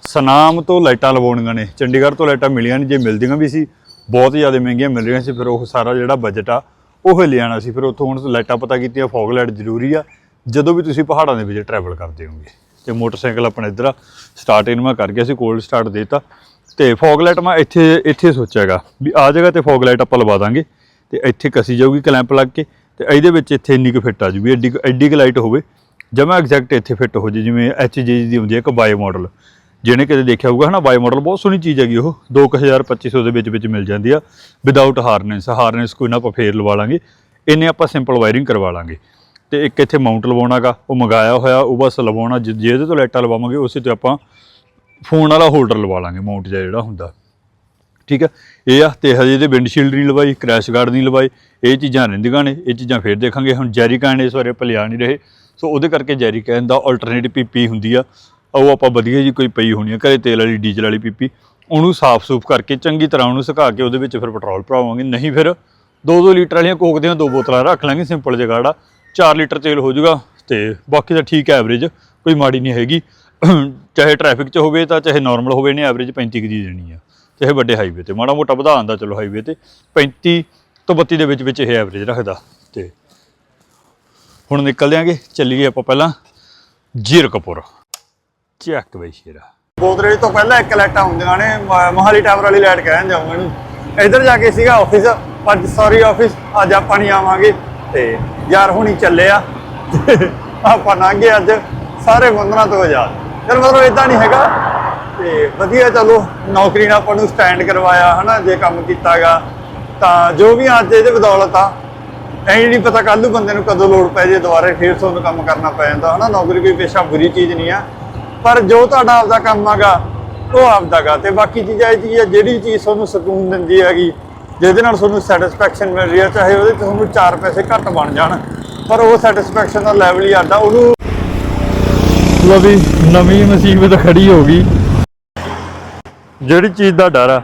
ਸਨਾਮ ਤੋਂ ਲਾਈਟਾਂ ਲਵਾਉਣੀਆਂ ਨੇ, ਚੰਡੀਗੜ੍ਹ ਤੋਂ ਲਾਈਟਾਂ ਮਿਲੀਆਂ ਨਹੀਂ ਜੇ ਮਿਲਦੀਆਂ ਵੀ ਸੀ, ਬਹੁਤ ਜ਼ਿਆਦਾ ਮਹਿੰਗੀਆਂ ਮਿਲ ਰਹੀਆਂ ਸੀ, ਫਿਰ ਉਹ ਸਾਰਾ ਜਿਹੜਾ ਬਜਟ ਆ ਉਹ ਹੀ ਲਿਆਣਾ ਸੀ। ਫਿਰ ਉੱਥੋਂ ਹੁਣ ਲਾਈਟਾਂ ਪਤਾ ਕੀਤੀਆਂ, ਫੌਗ ਲਾਈਟ ਜ਼ਰੂਰੀ ਆ। ਜਦੋਂ ਵੀ ਤੁਸੀਂ ਪਹਾੜਾਂ ਦੇ ਵਿੱਚ ਟਰੈਵਲ ਕਰਦੇ ਹੋਗੇ, ਤੇ ਮੋਟਰਸਾਈਕਲ ਆਪਣਾ ਇੱਧਰ ਸਟਾਰਟ ਇਹਨੂੰ ਮੈਂ ਕਰ ਗਿਆ ਸੀ ਕੋਲਡ ਸਟਾਰਟ ਦੇਤਾ। ਤੇ ਫੌਗ ਲਾਈਟ ਮੈਂ ਇੱਥੇ ਇੱਥੇ ਸੋਚਿਆਗਾ ਵੀ ਆ ਜਗ੍ਹਾ ਤੇ ਫੌਗ ਲਾਈਟ ਆਪਾਂ ਲਵਾ ਦਾਂਗੇ, ਤੇ ਇੱਥੇ ਕਸੀ ਜਾਊਗੀ ਕਲੈਂਪ ਲੱਗ ਕੇ, ਤੇ ਇਹਦੇ ਵਿੱਚ ਇੱਥੇ ਇੰਨੀ ਕੁ ਫਿੱਟ ਆ ਜੂਗੀ, ਐਡੀ ਕੁ- ਐਡੀ ਕੁ ਲਾਈਟ ਹੋਵੇ। ਜਮਾ ਐਗਜ਼ੈਕਟ ਇੱਥੇ ਫਿੱਟ ਹੋ ਜੇ, ਜਿਵੇਂ ਐਚਜੀ ਦੀ ਹੁੰਦੀ ਹੈ ਇੱਕ ਬਾਇਓ ਮਾਡਲ ਜਿਹਨੇ ਕਦੇ ਦੇਖਿਆ ਹੋਊਗਾ, ਹਨਾ ਬਾਇਓ ਮਾਡਲ ਬਹੁਤ ਸੋਹਣੀ ਚੀਜ਼ ਹੈਗੀ ਉਹ। 2000 2500 ਦੇ ਵਿੱਚ ਵਿੱਚ ਮਿਲ ਜਾਂਦੀ ਆ ਵਿਦਆਊਟ ਹਾਰਨੈਸ ਹਾਰਨੈਸ ਕੋਈ ਨਾ ਆਪਾਂ ਫੇਰ ਲਵਾ ਲਾਂਗੇ। ਇਹਨੇ ਆਪਾਂ ਸਿੰਪਲ ਵਾਇਰਿੰਗ ਕਰਵਾ ਲਾਂਗੇ। ਤੇ ਇੱਕ ਇੱਥੇ ਮਾਊਂਟ ਲਵਾਉਣਾਗਾ ਉਹ ਮੰਗਾਇਆ ਹੋਇਆ, ਉਹ ਬਸ ਲਵਾਉਣਾ ਜਿਹਦੇ ਤੋਂ ਲਾਈਟਾਂ ਲਵਾਵਾਂਗੇ, ਉਸੇ ਤੇ ਆਪਾਂ ਫੋਨ ਵਾਲਾ ਹੋਲਡਰ ਲਵਾ ਲਾਂਗੇ ਮਾਊਂਟ ਜਿਹਾ ਜਿਹੜਾ ਹੁੰਦਾ। ਠੀਕ ਆ? ਇਹ ਆ, ਤੇ ਹਜੇ ਇਹਦੇ ਵਿੰਡਸ਼ੀਲਡ ਨਹੀਂ ਲਵਾਈ ਕ੍ਰੈਸ਼ ਗਾਰਡ ਨਹੀਂ ਲਵਾਈ, ਇਹ ਚੀਜ਼ਾਂ ਰਹਿੰਦੀਆਂ ਨੇ, ਇਹ ਚੀਜ਼ਾਂ ਫੇਰ ਦੇਖਾਂਗੇ। ਹੁਣ ਜੈਰੀ ਕੈਨ ਇਸ ਵਾਰੇ ਭਲਿਆ ਨਹੀਂ ਰਹੇ, ਸੋ ਉਹਦੇ ਕਰਕੇ ਜੈਰੀ ਕੈਨ ਦਾ ਆਲਟਰਨੇਟਿਵ ਪੀਪੀ ਹੁੰਦੀ ਆ। ਉਹ ਆਪਾਂ ਵਧੀਆ ਜੀ ਕੋਈ ਪਈ ਹੋਣੀ ਆ, ਘਰੇ ਤੇਲ ਵਾਲੀ, ਡੀਜ਼ਲ ਵਾਲੀ ਪੀਪੀ, ਉਹਨੂੰ ਸਾਫ਼-ਸੂਫ ਕਰਕੇ ਚੰਗੀ ਤਰ੍ਹਾਂ ਉਹਨੂੰ ਸੁਕਾ ਕੇ ਉਹਦੇ ਵਿੱਚ ਫਿਰ ਪੈਟਰੋਲ ਭਰਾਵਾਂਗੇ। ਨਹੀਂ ਫਿਰ 2-2 ਲੀਟਰ ਵਾਲੀਆਂ ਕੋਕ ਦੀਆਂ ਦੋ ਬੋਤਲਾਂ ਰੱਖ ਲਾਂਗੇ, ਸਿੰਪਲ ਜਿਹਾ ਗਾੜਾ। 4 ਲੀਟਰ ਤੇਲ ਹੋ ਜਾਊਗਾ ਤੇ ਬਾਕੀ ਤਾਂ ਠੀਕ ਹੈ ਐਵਰੇਜ, ਕੋਈ ਮਾੜੀ ਨਹੀਂ ਹੈਗੀ। ਚਾਹੇ ਟ੍ਰੈਫਿਕ 'ਚ ਹੋਵੇ ਤਾਂ ਚਾਹੇ ਨਾਰਮਲ ਹੋਵੇ ਨੇ ਐਵਰੇਜ 35 ਕੁ ਦੀ ਦੇਣੀ ਆ। ਚਾਹੇ ਵੱਡੇ ਹਾਈਵੇ ਤੇ, ਮਾੜਾ ਮੋਟਾ ਵਧਾ ਆਂਦਾ ਚਲੋ ਹਾਈਵੇ ਤੇ। 35 ਤੋਂ 32 ਦੇ ਵਿੱਚ ਵਿੱਚ ਇਹ ਐਵਰੇਜ ਰੱਖਦਾ ਤੇ ਹੁਣ ਨਿਕਲ ਆਂਗੇ, ਚੱਲੀਏ ਆਪਾਂ ਪਹਿਲਾਂ ਜੀਰਕਪੁਰ ਚੱਕ ਬਈ ਸ਼ੇਰਾ। ਗੋਦਰੇਜ ਤੋਂ ਪਹਿਲਾਂ ਇੱਕ ਲਾਈਟਾਂ ਹੁੰਦੀਆਂ ਨੇ ਮੋਹਾਲੀ ਟਾਵਰ ਵਾਲੀ ਲਾਈਟ ਕਹਿਣ ਜਾਊਂਗਾ ਇਹਨੂੰ। ਇੱਧਰ ਜਾ ਕੇ ਸੀਗਾ ਆਫਿਸ ਅੱਜ ਸੌਰੀ ਆਫਿਸ ਅੱਜ ਆਪਾਂ ਨਹੀਂ ਆਵਾਂਗੇ। ਤੇ ਯਾਰ ਹੁਣੀ ਚੱਲੇ ਆ ਆਪਾਂ ਲੰਘੇ ਅੱਜ, ਸਾਰੇ ਬੰਧਨਾਂ ਤੋਂ ਆਜ਼ਾਦ। ਫਿਰ ਮਤਲਬ ਇਦਾਂ ਨਹੀਂ ਹੈਗਾ। ਤੇ ਵਧੀਆ ਚਲੋ, ਨੌਕਰੀ ਨਾਲ ਆਪਾਂ ਨੂੰ ਸਟੈਂਡ ਕਰਵਾਇਆ, ਹਨਾ, ਜੇ ਕੰਮ ਕੀਤਾਗਾ। ਤਾਂ ਜੋ ਵੀ ਅੱਜ ਇਹਦੇ ਬਦੌਲਤ ਆ, ਐਂ ਨਹੀਂ ਪਤਾ ਕੱਲ ਨੂੰ ਬੰਦੇ ਨੂੰ ਕਦੋਂ ਲੋੜ ਪੈ ਜੇ ਦੁਬਾਰੇ ਫੇਰ ਤੁਹਾਨੂੰ ਕੰਮ ਕਰਨਾ ਪੈ ਜਾਂਦਾ, ਹਨਾ। ਨੌਕਰੀ ਕੋਈ ਪੇਸ਼ਾ ਬੁਰੀ ਚੀਜ਼ ਨਹੀਂ ਆ। ਪਰ ਜੋ ਤੁਹਾਡਾ ਆਪਦਾ ਕੰਮ ਹੈਗਾ ਉਹ ਆਪਦਾਗਾ ਤੇ ਬਾਕੀ ਚੀਜ਼ਾਂ ਇਹ ਚੀਜ਼ ਹੈ, ਜਿਹੜੀ ਚੀਜ਼ ਤੁਹਾਨੂੰ ਸਕੂਨ ਦਿੰਦੀ ਹੈਗੀ, ਜਿਹਦੇ ਨਾਲ ਤੁਹਾਨੂੰ ਸੈਟੀਸਫੈਕਸ਼ਨ ਮਿਲ ਰਹੀ ਹੈ, ਚਾਹੇ ਉਹਦੇ 'ਚ ਤੁਹਾਨੂੰ 4 ਪੈਸੇ ਘੱਟ ਬਣ ਜਾਣ, ਪਰ ਉਹ ਸੈਟੀਸਫੈਕਸ਼ਨ ਦਾ ਲੈਵਲ ਹੀ ਆਡਾ ਉਹਨੂੰ ਲੋ ਵੀ, ਨਵੀਂ ਮੁਸੀਬਤ ਖੜੀ ਹੋ ਗਈ। ਜਿਹੜੀ ਚੀਜ਼ ਦਾ ਡਰ ਆ।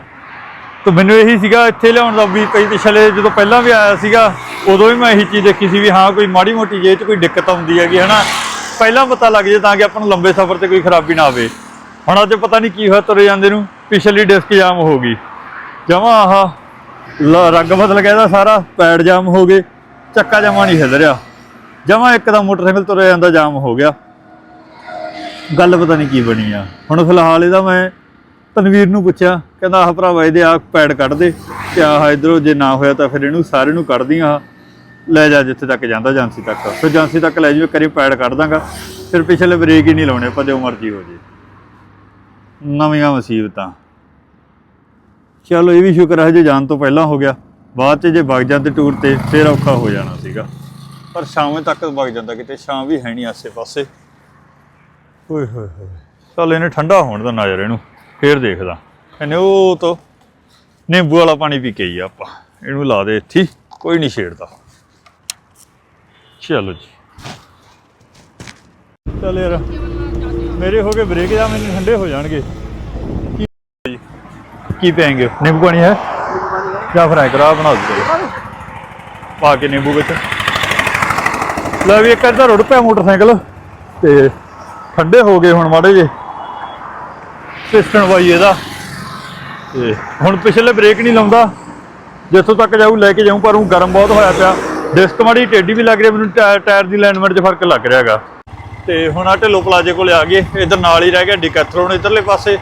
ਤੇ ਮੈਨੂੰ ਇਹੀ ਸੀਗਾ, ਇੱਥੇ ਲਿਆਉਣ ਦਾ ਵੀ ਕਈ ਪਿਛਲੇ ਜਦੋਂ ਪਹਿਲਾਂ ਵੀ ਆਇਆ ਸੀਗਾ, ਉਦੋਂ ਵੀ ਮੈਂ ਇਹੀ ਚੀਜ਼ ਦੇਖੀ ਸੀ ਵੀ ਹਾਂ, ਕੋਈ ਮਾੜੀ ਮੋਟੀ ਜੇ ਚ ਕੋਈ ਦਿੱਕਤ ਆਉਂਦੀ ਹੈਗੀ, ਹਨਾ? ਪਹਿਲਾਂ ਪਤਾ ਲੱਗ ਜੇ ਤਾਂ ਕਿ ਆਪਾਂ ਨੂੰ ਲੰਬੇ ਸਫ਼ਰ ਤੇ ਕੋਈ ਖਰਾਬੀ ਨਾ ਆਵੇ। ਹੁਣ ਅੱਜ ਪਤਾ ਨਹੀਂ ਕੀ ਹੋਇਆ, ਤੁਰੇ ਜਾਂਦੇ ਨੂੰ, ਪਿਛਲੀ ਡਿਸਕ ਜਾਮ ਹੋ ਗਈ। ਜਮਾ ਆਹ ਲ- ਰੰਗ ਬਦਲ ਗਿਆ ਇਹਦਾ ਸਾਰਾ ਪੈਡ ਜਾਮ ਹੋ ਗਏ, ਚੱਕਾ ਜਮਾ ਨਹੀਂ ਹਿੱਲ ਰਿਹਾ। ਜਮਾ ਇੱਕ ਇੱਕਦਮ ਮੋਟਰਸਾਈਕਲ ਤੁਰਿਆ ਜਾਂਦਾ ਜਾਮ ਹੋ ਗਿਆ। ਗੱਲ ਪਤਾ ਨਹੀਂ ਕੀ ਬਣੀ ਆ। ਹੁਣ ਫਿਲਹਾਲ ਇਹਦਾ ਮੈਂ ਤਨਵੀਰ ਨੂੰ ਪੁੱਛਿਆ, ਕਹਿੰਦਾ ਆਹ ਭਰਾਵਾ ਇਹਦੇ ਆ ਪੈਡ ਕੱਢ ਦੇ, ਤੇ ਆਹ ਇਧਰੋਂ ਜੇ ਨਾ ਹੋਇਆ ਤਾਂ ਫਿਰ ਇਹਨੂੰ ਸਾਰੇ ਨੂੰ ਕੱਢ ਦੀ ਲੈ ਜਾ ਜਿੱਥੇ ਤੱਕ ਜਾਂਦਾ ਏਜੰਸੀ ਤੱਕ। ਫਿਰ ਏਜੰਸੀ ਤੱਕ ਲੈ ਜਾਵੇ ਕਰੀ ਪੈਡ ਕੱਢ ਦਾਂਗਾ। ਫਿਰ ਪਿਛਲੇ ਬ੍ਰੇਕ ਹੀ ਨਹੀਂ ਲਾਉਣੇ ਆਪਾਂ, ਜੋ ਮਰਜ਼ੀ ਹੋ ਜੇ। ਨਵੀਆਂ ਮੁਸੀਬਤਾਂ। ਚਲੋ ਇਹ ਵੀ ਸ਼ੁਕਰ ਹੈ ਜੇ ਜਾਣ ਤੋਂ ਪਹਿਲਾਂ ਹੋ ਗਿਆ। ਬਾਅਦ ਚ ਜੇ ਵਗ ਜਾਂਦੇ ਟੂਰ ਤੇ, ਫਿਰ ਔਖਾ ਹੋ ਜਾਣਾ ਸੀਗਾ। ਪਰ ਸ਼ਾਮੇ ਤੱਕ ਵਗ ਜਾਂਦਾ ਕਿਤੇ ਸ਼ਾਮ ਵੀ ਹੈ ਨਹੀਂ ਆਸੇ ਪਾਸੇ। ਓਏ ਹੋਏ ਹੋਏ। ਚੱਲ ਇਹਨੇ ਠੰਡਾ ਹੋਣ ਦਾ ਨਜ਼ਰ ਇਹਨੂੰ ਫੇਰ ਦੇਖਦਾ। ਇਹਨੇ ਉਹ ਤੋਂ ਨਿੰਬੂ ਵਾਲਾ ਪਾਣੀ ਪੀ ਕੇ ਹੀ ਆਪਾਂ। ਇਹਨੂੰ ਲਾ ਦੇ ਇੱਥੇ ਕੋਈ ਨਹੀਂ ਛੇੜਦਾ। ਚਲੋ ਜੀ। ਚੱਲ ਯਾਰ, ਮੇਰੇ ਹੋ ਗਏ ਬ੍ਰੇਕ ਜਾਂ ਮੈਨੂੰ ਠੰਡੇ ਹੋ ਜਾਣਗੇ। ਕੀ ਜੀ? ਕੀ ਪੈਂਗੇ ਨਿੰਬੂ ਪਾਣੀ ਹੈ? ਜਾਂ ਫਰਾਈ ਕਰਾ ਬਣਾ ਦੋ ਪਾ ਕੇ ਨਿੰਬੂ ਵਿੱਚ। ਲੈ ਵੀ ਇੱਕ ਅੱਧਾ ਰੁੜ ਪਿਆ ਮੋਟਰਸਾਈਕਲ। ਤੇ ਠੰਡੇ ਹੋ ਗਏ ਹੁਣ ਮਾੜੇ ਜੇ ਪਿਸਟਨ ਵਾਈ ਇਹਦਾ। ਤੇ ਹੁਣ ਪਿਛਲੇ ਬ੍ਰੇਕ ਨਹੀਂ ਲਾਉਂਦਾ। ਜਿੱਥੋਂ ਤੱਕ ਜਾਊ, ਲੈ ਕੇ ਜਾਊ, ਪਰ ਉਹ ਗਰਮ ਬਹੁਤ ਹੋਇਆ ਪਿਆ। ਡਿਸਕ ਮਾੜੀ ਟੇਢੀ ਵੀ ਲੱਗ ਰਹੀ ਮੈਨੂੰ ਟਾਇਰ ਟਾਇਰ ਦੀ ਅਲਾਈਨਮੈਂਟ 'ਚ ਫ਼ਰਕ ਲੱਗ ਰਿਹਾ ਹੈਗਾ। ਤੇ ਹੁਣ ਆ ਢਿੱਲੋ ਪਲਾਜੇ ਕੋਲੇ ਆ ਗਏ, ਇਧਰ ਨਾਲ ਹੀ ਰਹਿ ਗਿਆ ਡਿਕੈਥਲੋਨ ਇਧਰਲੇ ਪਾਸੇ।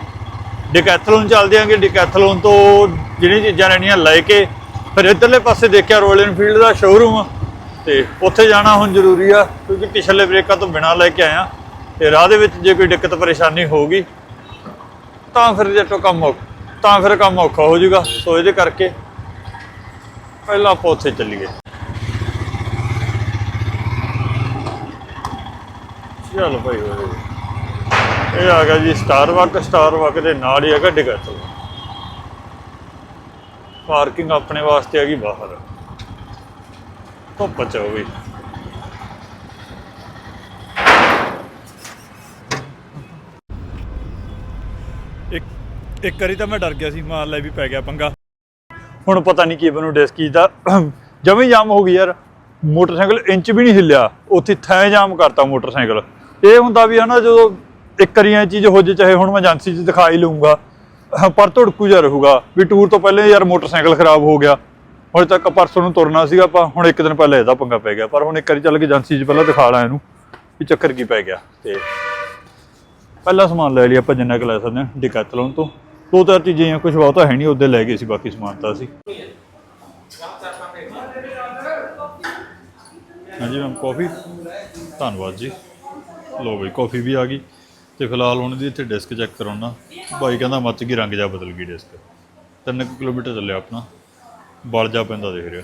ਡਿਕੈਥਲੋਨ ਚੱਲਦੇ ਆਂਗੇ, ਡਿਕੈਥਲੋਨ ਤੋਂ ਜਿਹੜੀਆਂ ਚੀਜ਼ਾਂ ਲੈਣੀਆਂ ਲੈ ਕੇ, ਫਿਰ ਇਧਰਲੇ ਪਾਸੇ ਦੇਖਿਆ ਰੋਇਲ ਇਨਫੀਲਡ ਦਾ ਸ਼ੋਰੂਮ ਤੇ ਉੱਥੇ ਜਾਣਾ ਹੁਣ ਜ਼ਰੂਰੀ ਆ, ਕਿਉਂਕਿ ਪਿਛਲੇ ਬ੍ਰੇਕਾਂ ਤੋਂ ਬਿਨਾਂ ਲੈ ਕੇ ਆਇਆ। ਤੇ ਰਾਹ ਦੇ ਵਿੱਚ ਜੇ ਕੋਈ ਦਿੱਕਤ, ਪਰੇਸ਼ਾਨੀ ਹੋਊਗੀ, ਤਾਂ ਫਿਰ ਜੱਟੋ ਕੰਮ ਔਖ- ਤਾਂ ਫਿਰ ਕੰਮ ਔਖਾ ਹੋ ਜਾਊਗਾ ਸੋ ਇਹਦੇ ਕਰਕੇ ਪਹਿਲਾਂ ਆਪਾਂ ਉੱਥੇ ਚੱਲੀਏ। ਚਲੋ ਭਾਈ ਹੋਏ ਇਹ ਆ ਗਿਆ ਜੀ ਸਟਾਰਬਕ ਸਟਾਰਬਕ ਦੇ ਨਾਲ ਹੀ ਹੈਗਾ ਡਿਗੈਥਲ ਪਾਰਕਿੰਗ ਆਪਣੇ ਵਾਸਤੇ ਹੈਗੀ ਬਾਹਰ। ਧੁੱਪ ਚ ਹੋਵੇ ਇੱਕ ਇੱਕ ਵਾਰੀ ਤਾਂ ਮੈਂ ਡਰ ਗਿਆ ਸੀ ਮਾਰ ਲੈ ਵੀ ਪੈ ਗਿਆ ਪੰਗਾ। ਹੁਣ ਪਤਾ ਨਹੀਂ ਕੀ ਬਣੂ ਡਿਸਕੀ ਦਾ। ਜਮੀ ਜਾਮ ਹੋ ਗਈ ਯਾਰ। ਮੋਟਰਸਾਈਕਲ ਇੰਚ ਵੀ ਨਹੀਂ ਹਿੱਲਿਆ। ਉੱਥੇ ਥੈ ਜਾਮ ਕਰਤਾ ਮੋਟਰਸਾਈਕਲ। ਇਹ ਹੁੰਦਾ ਵੀ ਹਨਾ ਜਦੋਂ ਇੱਕ ਵਾਰੀ ਇਹ ਚੀਜ਼ ਹੋ ਜੇ, ਚਾਹੇ ਹੁਣ ਮੈਂ ਏਜੰਸੀ 'ਚ ਦਿਖਾ ਹੀ ਲਊਂਗਾ ਪਰ ਧੜਕੂ ਜਾ ਰਹੂਗਾ ਵੀ ਟੂਰ ਤੋਂ ਪਹਿਲੇ ਯਾਰ ਮੋਟਰਸਾਈਕਲ ਖਰਾਬ ਹੋ ਗਿਆ। ਹੁਣ ਤੱਕ ਪਰਸੋਂ ਨੂੰ ਤੁਰਨਾ ਸੀਗਾ ਆਪਾਂ, ਹੁਣ ਇੱਕ ਦਿਨ ਪਹਿਲਾਂ ਇਹਦਾ ਪੰਗਾ ਪੈ ਗਿਆ, ਪਰ ਹੁਣ ਇੱਕ ਵਾਰੀ ਚੱਲ ਕੇ ਏਜੰਸੀ 'ਚ ਪਹਿਲਾਂ ਦਿਖਾ ਲਾਂ ਇਹਨੂੰ ਵੀ ਚੱਕਰ ਕੀ ਪੈ ਗਿਆ ਤੇ ਪਹਿਲਾ ਸਮਾਨ ਲੈ ਲਿਆ ਆਪਾਂ, ਜਿੰਨਾ ਕੁ ਲੈ ਸਕਦੇ ਹਾਂ ਡਿਕੈਥਲੋਨ ਤੋਂ। ਦੋ ਚਾਰ ਚੀਜ਼ਾਂ ਕੁਝ ਬਹੁਤਾ ਹੈ ਨਹੀਂ ਉਹਦੇ ਲੈ ਗਏ ਸੀ, ਬਾਕੀ ਸਮਾਨ ਤਾਂ ਸੀ ਹਾਂਜੀ, ਮੈਮ, ਕਾਫੀ? ਧੰਨਵਾਦ ਜੀ। ਲੋ ਬਈ, ਕਾਫੀ ਵੀ ਆ ਗਈ ਤੇ ਫਿਲਹਾਲ ਹੁਣ ਦੀ ਇੱਥੇ ਡਿਸਕ ਚੈੱਕ ਕਰਾਉਣਾ ਭਾਈ ਕਹਿੰਦਾ ਮੱਚ ਗਈ, ਰੰਗ ਜਾ ਬਦਲ ਗਈ ਡਿਸਕ। 3 ਕਿਲੋਮੀਟਰ ਚੱਲਿਆ ਆਪਣਾ। ਬਲ ਜਾ ਪੈਂਦਾ ਦੇਖ ਰਿਹਾ।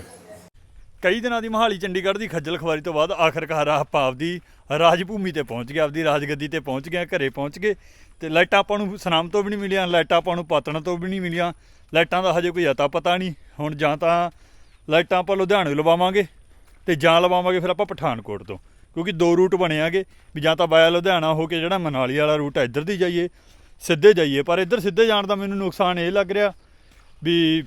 ਕਈ ਦਿਨਾਂ ਦੀ ਮਹਾਲੀ ਚੰਡੀਗੜ੍ਹ ਦੀ ਖੱਜਲ ਖਵਾਰੀ ਤੋਂ ਬਾਅਦ ਆਖਰਕਾਰ ਆਪਾਂ ਆਪਦੀ ਰਾਜ ਭੂਮੀ ਤੇ ਪਹੁੰਚ ਗਏ ਆਪਦੀ ਰਾਜਗੱਦੀ ਤੇ ਪਹੁੰਚ ਗਏ ਘਰੇ ਪਹੁੰਚ ਗਏ। ਤੇ ਲਾਈਟਾਂ ਆਪਾਂ ਨੂੰ ਸਨਾਮ ਤੋਂ ਵੀ ਨਹੀਂ ਮਿਲੀਆਂ, ਲਾਈਟਾਂ ਆਪਾਂ ਨੂੰ ਪਾਤਣ ਤੋਂ ਵੀ ਨਹੀਂ ਮਿਲੀਆਂ। ਲਾਈਟਾਂ ਦਾ ਹਜੇ ਕੋਈ ਅਤਾ ਪਤਾ ਨਹੀਂ। ਹੁਣ ਜਾਂ ਤਾਂ ਲਾਈਟਾਂ ਆਪਾਂ ਲੁਧਿਆਣੇ ਲਵਾਵਾਂਗੇ ਤੇ ਜਾਂ ਲਵਾਵਾਂਗੇ ਫਿਰ ਆਪਾਂ ਪਠਾਨਕੋਟ ਤੋਂ। ਕਿਉਂਕਿ ਦੋ ਰੂਟ ਬਣੇ ਆਗੇ, ਵੀ ਜਾਂ ਤਾਂ ਬਾਇਆ ਲੁਧਿਆਣਾ ਹੋ ਕੇ ਜਿਹੜਾ ਮਨਾਲੀ ਵਾਲਾ ਰੂਟ ਹੈ ਇੱਧਰ ਦੀ ਜਾਈਏ, ਸਿੱਧੇ ਜਾਈਏ, ਪਰ ਇੱਧਰ ਸਿੱਧੇ ਜਾਣ ਦਾ ਮੈਨੂੰ ਨੁਕਸਾਨ ਇਹ ਲੱਗ ਰਿਹਾ ਵੀ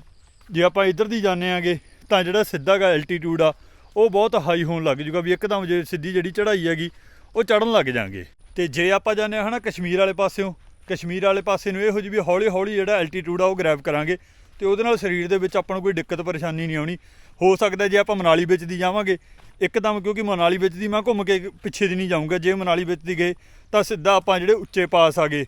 ਜੇ ਆਪਾਂ ਇੱਧਰ ਦੀ ਜਾਂਦੇ ਆਗੇ, ਤਾਂ ਜਿਹੜਾ ਸਿੱਧਾ ਗਾ ਐਲਟੀਟਿਊਡ ਆ, ਉਹ ਬਹੁਤ ਹਾਈ ਹੋਣ ਲੱਗ ਜੂਗਾ, ਵੀ ਇੱਕਦਮ ਜੇ ਸਿੱਧੀ ਜਿਹੜੀ ਚੜ੍ਹਾਈ ਹੈਗੀ, ਉਹ ਚੜਨ ਲੱਗ ਜਾਾਂਗੇ। ਤੇ ਜੇ ਆਪਾਂ ਜਾਂਦੇ ਹਾਂ ਹਨਾ ਕਸ਼ਮੀਰ ਵਾਲੇ ਪਾਸਿਓਂ, ਕਸ਼ਮੀਰ ਵਾਲੇ ਪਾਸੇ ਨੂੰ ਇਹੋ ਜਿਹੀ ਵੀ ਹੌਲੀ ਹੌਲੀ ਜਿਹੜਾ ਐਲਟੀਟਿਊਡ ਆ, ਉਹ ਗ੍ਰੈਬ ਕਰਾਂਗੇ, ਤੇ ਉਹਦੇ ਨਾਲ ਸਰੀਰ ਦੇ ਵਿੱਚ ਆਪਾਂ ਨੂੰ ਕੋਈ ਦਿੱਕਤ ਪਰੇਸ਼ਾਨੀ ਨਹੀਂ ਆਉਣੀ। ਹੋ ਸਕਦਾ ਜੇ ਆਪਾਂ ਮਨਾਲੀ ਵਿੱਚ ਦੀ ਜਾਵਾਂਗੇ ਇੱਕਦਮ ਕਿਉਂਕਿ ਮਨਾਲੀ ਵਿੱਚ ਦੀ ਮੈਂ ਘੁੰਮ ਕੇ ਪਿੱਛੇ ਦੀ ਨਹੀਂ ਜਾਊਂਗਾ। ਜੇ ਮਨਾਲੀ ਵਿੱਚ ਦੀ ਗਏ ਤਾਂ ਸਿੱਧਾ ਆਪਾਂ ਜਿਹੜੇ ਉੱਚੇ ਪਾਸ ਆ ਗਏ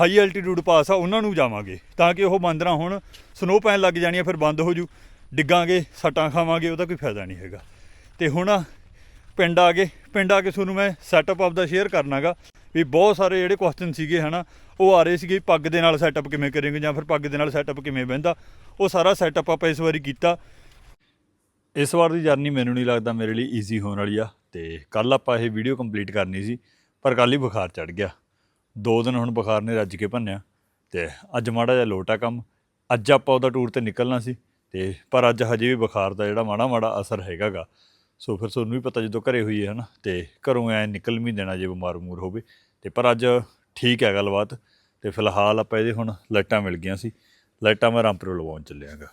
ਹਾਈ ਐਲਟੀਟਿਊਡ ਪਾਸ ਆ, ਉਹਨਾਂ ਨੂੰ ਜਾਵਾਂਗੇ। ਤਾਂ ਕਿ ਉਹ ਬਾਂਦਰਾਂ ਨਾ ਹੋਣ ਸਨੋ ਪੈਣ ਲੱਗ ਜਾਣੀਆਂ, ਫਿਰ ਬੰਦ ਹੋ ਜੂ। ਡਿੱਗਾਂਗੇ, ਸੱਟਾਂ ਖਾਵਾਂਗੇ, ਉਹਦਾ ਕੋਈ ਫਾਇਦਾ ਨਹੀਂ ਹੈਗਾ। ਤੇ ਹੁਣ ਪਿੰਡ ਆ ਗਏ। ਪਿੰਡ ਆ ਕੇ ਤੁਹਾਨੂੰ ਮੈਂ ਸੈਟਅਪ ਆਪਦਾ ਸ਼ੇਅਰ ਕਰਨਾਗਾ ਵੀ ਬਹੁਤ ਸਾਰੇ ਜਿਹੜੇ ਕੁਐਸਚਨ ਸੀਗੇ, ਹਨਾ, ਉਹ ਆ ਰਹੇ ਸੀਗੇ ਪੱਗ ਦੇ ਨਾਲ ਸੈਟਅਪ ਕਿਵੇਂ ਕਰੇਂਗੇ ਜਾਂ ਫਿਰ ਪੱਗ ਦੇ ਨਾਲ ਸੈਟਅਪ ਕਿਵੇਂ ਬਹਿੰਦਾ। ਉਹ ਸਾਰਾ ਸੈਟਅਪ ਆਪਾਂ ਇਸ ਵਾਰੀ ਕੀਤਾ। ਇਸ ਵਾਰ ਦੀ ਜਰਨੀ ਮੈਨੂੰ ਨਹੀਂ ਲੱਗਦਾ ਮੇਰੇ ਲਈ ਈਜ਼ੀ ਹੋਣ ਵਾਲੀ ਆ ਤੇ ਕੱਲ ਆਪਾਂ ਇਹ ਵੀਡੀਓ ਕੰਪਲੀਟ ਕਰਨੀ ਸੀ, ਪਰ ਕੱਲ ਹੀ ਬੁਖਾਰ ਚੜ ਗਿਆ। ਦੋ ਦਿਨ ਹੁਣ ਬੁਖਾਰ ਨੇ ਰੱਜ ਕੇ ਭੰਨਿਆ ਤੇ ਅੱਜ ਮਾੜਾ ਜਿਹਾ ਲੋਟਾ ਕੰਮ। ਅੱਜ ਆਪਾਂ ਉਹਦਾ ਟੂਰ ਤੇ ਨਿਕਲਣਾ ਸੀ ਤੇ ਪਰ ਅੱਜ ਹਜੇ ਵੀ ਬੁਖਾਰ ਦਾ ਜਿਹੜਾ ਮਾੜਾ ਮਾੜਾ ਅਸਰ ਹੈਗਾਗਾ। ਸੋ ਫਿਰ ਤੁਹਾਨੂੰ ਵੀ ਪਤਾ ਜਦੋਂ ਘਰੇ ਹੋਈ ਹੈ ਹਨਾ, ਤੇ ਘਰੋਂ ਐ ਨਿਕਲ ਵੀ ਦੇਣਾ ਜੇ ਬਿਮਾਰ ਮੂਰ ਹੋਵੇ। ਤੇ ਪਰ ਅੱਜ ਠੀਕ ਹੈ ਗੱਲਬਾਤ ਤੇ ਫਿਲਹਾਲ ਆਪਾਂ ਇਹਦੇ ਹੁਣ ਲਾਈਟਾਂ ਮਿਲ ਗਈਆਂ ਸੀ। ਲਾਈਟਾਂ ਮੈਂ ਰਾਮਪੁਰ ਲਵਾਉਣ ਚੱਲਿਆਗਾ।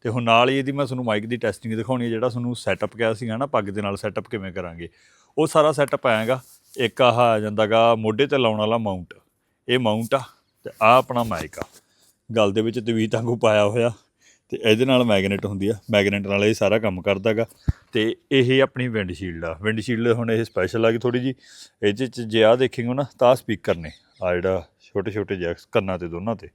ਤੇ ਹੁਣ ਨਾਲ ਹੀ ਇਹਦੀ ਮੈਂ ਤੁਹਾਨੂੰ ਮਾਈਕ ਦੀ ਟੈਸਟਿੰਗ ਦਿਖਾਉਣੀ ਹੈ, ਜਿਹੜਾ ਤੁਹਾਨੂੰ ਸੈਟਅਪ ਕਿਹਾ ਸੀਗਾ ਨਾ, ਪੱਗ ਦੇ ਨਾਲ ਸੈਟਅਪ ਕਿਵੇਂ ਕਰਾਂਗੇ। ਉਹ ਸਾਰਾ ਸੈਟਅਪ ਆਏਗਾ, ਇੱਕ ਆਹ ਆ ਜਾਂਦਾਗਾ ਮੋਢੇ ਤੇ ਲਾਉਣ ਵਾਲਾ ਮਾਊਂਟ ਇਹ ਮਾਊਂਟ ਆ ਤੇ ਆ ਆਪਣਾ ਮਾਈਕ ਆ। ਗਲ ਦੇ ਵਿੱਚ ਤਵੀਤ ਵਾਂਗੂ ਪਾਇਆ ਹੋਇਆ ਤੇ ਇਹਦੇ ਨਾਲ ਮੈਗਨੇਟ ਹੁੰਦੀ ਆ। ਮੈਗਨੇਟ ਨਾਲ ਇਹ ਸਾਰਾ ਕੰਮ ਕਰਦਾਗਾ ਤੇ ਇਹ ਆਪਣੀ ਵਿੰਡਸ਼ੀਲਡ ਆ। ਵਿੰਡਸ਼ੀਲਡ ਹੁਣ ਇਹ ਸਪੈਸ਼ਲ ਆ ਗਈ ਥੋੜੀ ਜੀ ਇਹਦੇ ਚ ਜੇ ਆ ਦੇਖੇਂਗੇ ਨਾ, ਤਾਂ ਸਪੀਕਰ ਨੇ। ਆ ਜਿਹੜਾ ਛੋਟੇ ਛੋਟੇ ਜੈਕਸ ਕੰਨਾਂ ਤੇ ਦੋਨਾਂ ਤੇ।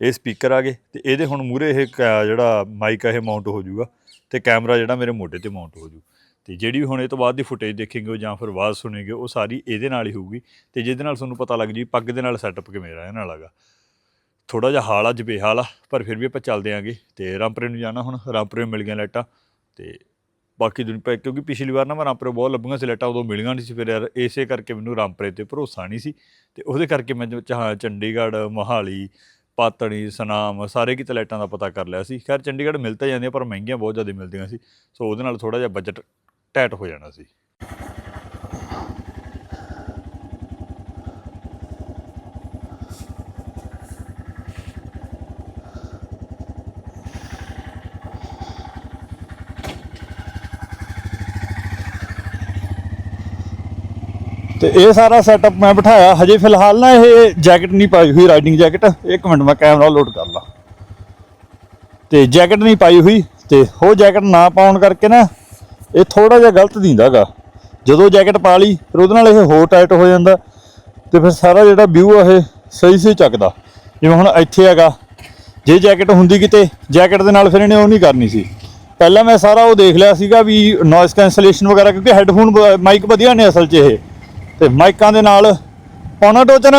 ਇਹ ਸਪੀਕਰ ਆ ਗਏ ਤੇ ਇਹਦੇ ਹੁਣ ਮੂਰੇ ਇਹ ਕ- ਜਿਹੜਾ ਮਾਈਕ ਆ, ਇਹ ਮਾਊਂਟ ਹੋ ਜਾਊਗਾ ਤੇ ਕੈਮਰਾ ਜਿਹੜਾ ਮੇਰੇ ਮੋਢੇ ਤੇ ਮਾਊਂਟ ਹੋ ਜੂ ਤੇ ਜਿਹੜੀ ਵੀ ਹੁਣ ਇਹ ਤੋਂ ਬਾਅਦ ਦੀ ਫੁਟੇਜ ਦੇਖੇਂਗੇ ਜਾਂ ਫਿਰ ਆਵਾਜ਼ ਸੁਣੇਗੇ, ਉਹ ਸਾਰੀ ਇਹਦੇ ਨਾਲ ਹੀ ਹੋਊਗੀ ਤੇ ਜਿਹਦੇ ਨਾਲ ਤੁਹਾਨੂੰ ਪਤਾ ਲੱਗ ਜੀ ਪੱਗ ਦੇ ਨਾਲ ਸੈਟਅਪ ਕਿਵੇਂ ਰਹਿਣ ਵਾਲਾਗਾ ਥੋੜਾ ਜਿਹਾ ਹਾਲ ਆ ਬੇਹਾਲ ਆ, ਪਰ ਫਿਰ ਵੀ ਆਪਾਂ ਚੱਲਦੇ ਆਂਗੇ ਤੇ ਰਾਮਪੁਰੇ ਨੂੰ ਜਾਣਾ ਹੁਣ, ਰਾਮਪੁਰੇ ਮਿਲ ਗਈਆਂ ਲਾਈਟਾਂ ਤੇ ਬਾਕੀ ਦੁਨੀਆ ਪੈ ਕਿਉਂਕਿ ਪਿਛਲੀ ਵਾਰ ਨਾ ਮੈਂ ਰਾਮਪੁਰੇ ਬਹੁਤ ਲੱਭੀਆਂ ਸੀ ਲਾਈਟਾਂ, ਉਦੋਂ ਮਿਲੀਆਂ ਨਹੀਂ ਸੀ ਫਿਰ ਯਾਰ, ਇਸੇ ਕਰਕੇ ਮੈਨੂੰ ਰਾਮਪੁਰੇ ਤੇ ਭਰੋਸਾ ਨਹੀਂ ਸੀ ਤੇ ਉਹਦੇ ਕਰਕੇ ਮੈਂ ਚਾਹ ਚੰਡੀਗੜ੍ਹ, ਮੋਹਾਲੀ ਪਾਤੜੀ, ਸਨਾਮ, ਸਾਰੇ ਕਿਤੇ ਲਾਈਟਾਂ ਦਾ ਪਤਾ ਕਰ ਲਿਆ ਸੀ। ਖੈਰ, ਚੰਡੀਗੜ੍ਹ ਮਿਲ ਤਾਂ ਜਾਂਦੀਆਂ, ਪਰ ਮਹਿੰਗੀਆਂ ਬਹੁਤ ਜ਼ਿਆਦਾ ਮਿਲਦੀਆਂ ਸੀ। ਸੋ ਉਹਦੇ ਨਾਲ ਥੋੜਾ ਜਿਹਾ ਬਜਟ ਟੈਟ ਹੋ ਜਾਣਾ ਸੀ। ਤੇ ਇਹ ਸਾਰਾ ਸੈਟਅਪ ਮੈਂ ਬਿਠਾਇਆ। ਹਜੇ ਫਿਲਹਾਲ ਨਾ ਇਹ ਜੈਕਟ ਨਹੀਂ ਪਾਈ ਹੋਈ ਰਾਈਡਿੰਗ ਜੈਕਟ ਇੱਕ ਮਿੰਟ ਮੈਂ ਕੈਮਰਾ ਲੋਡ ਕਰ ਲਾ। ਤੇ ਜੈਕਟ ਨਹੀਂ ਪਾਈ ਹੋਈ, ਤੇ ਉਹ ਜੈਕਟ ਨਾ ਪਾਉਣ ਕਰਕੇ ਨਾ ਇਹ ਥੋੜਾ ਜਿਹਾ ਗਲਤ ਦਿੰਦਾਗਾ। ਜਦੋਂ ਜੈਕਟ ਪਾ ਲਈ, ਫਿਰ ਉਹਦੇ ਨਾਲ ਇਹ ਹੋਰ ਟਾਈਟ ਹੋ ਜਾਂਦਾ। ਤੇ ਫਿਰ ਸਾਰਾ ਜਿਹੜਾ ਵਿਊ ਆ ਇਹ ਸਹੀ ਸਹੀ ਚੱਕਦਾ। ਜਿਵੇਂ ਹੁਣ ਇੱਥੇ ਹੈਗਾ, ਜੇ ਜੈਕਟ ਹੁੰਦੀ ਕਿਤੇ ਜੈਕਟ ਦੇ ਨਾਲ ਫਿਰ ਇਹਨੇ ਉਹ ਨਹੀਂ ਕਰਨੀ ਸੀ। ਪਹਿਲਾਂ ਮੈਂ ਸਾਰਾ ਉਹ ਦੇਖ ਲਿਆ ਸੀਗਾ ਵੀ ਨੋਇਸ ਕੈਂਸਲੇਸ਼ਨ ਵਗੈਰਾ, ਕਿਉਂਕਿ ਹੈੱਡਫੋਨ ਮਾਈਕ ਵਧੀਆ ਨੇ ਅਸਲ 'ਚ ਇਹ। ਤੇ ਮਾਈਕਾਂ ਦੇ ਨਾਲ ਪਾਉਣਾ ਟੋਚਨ।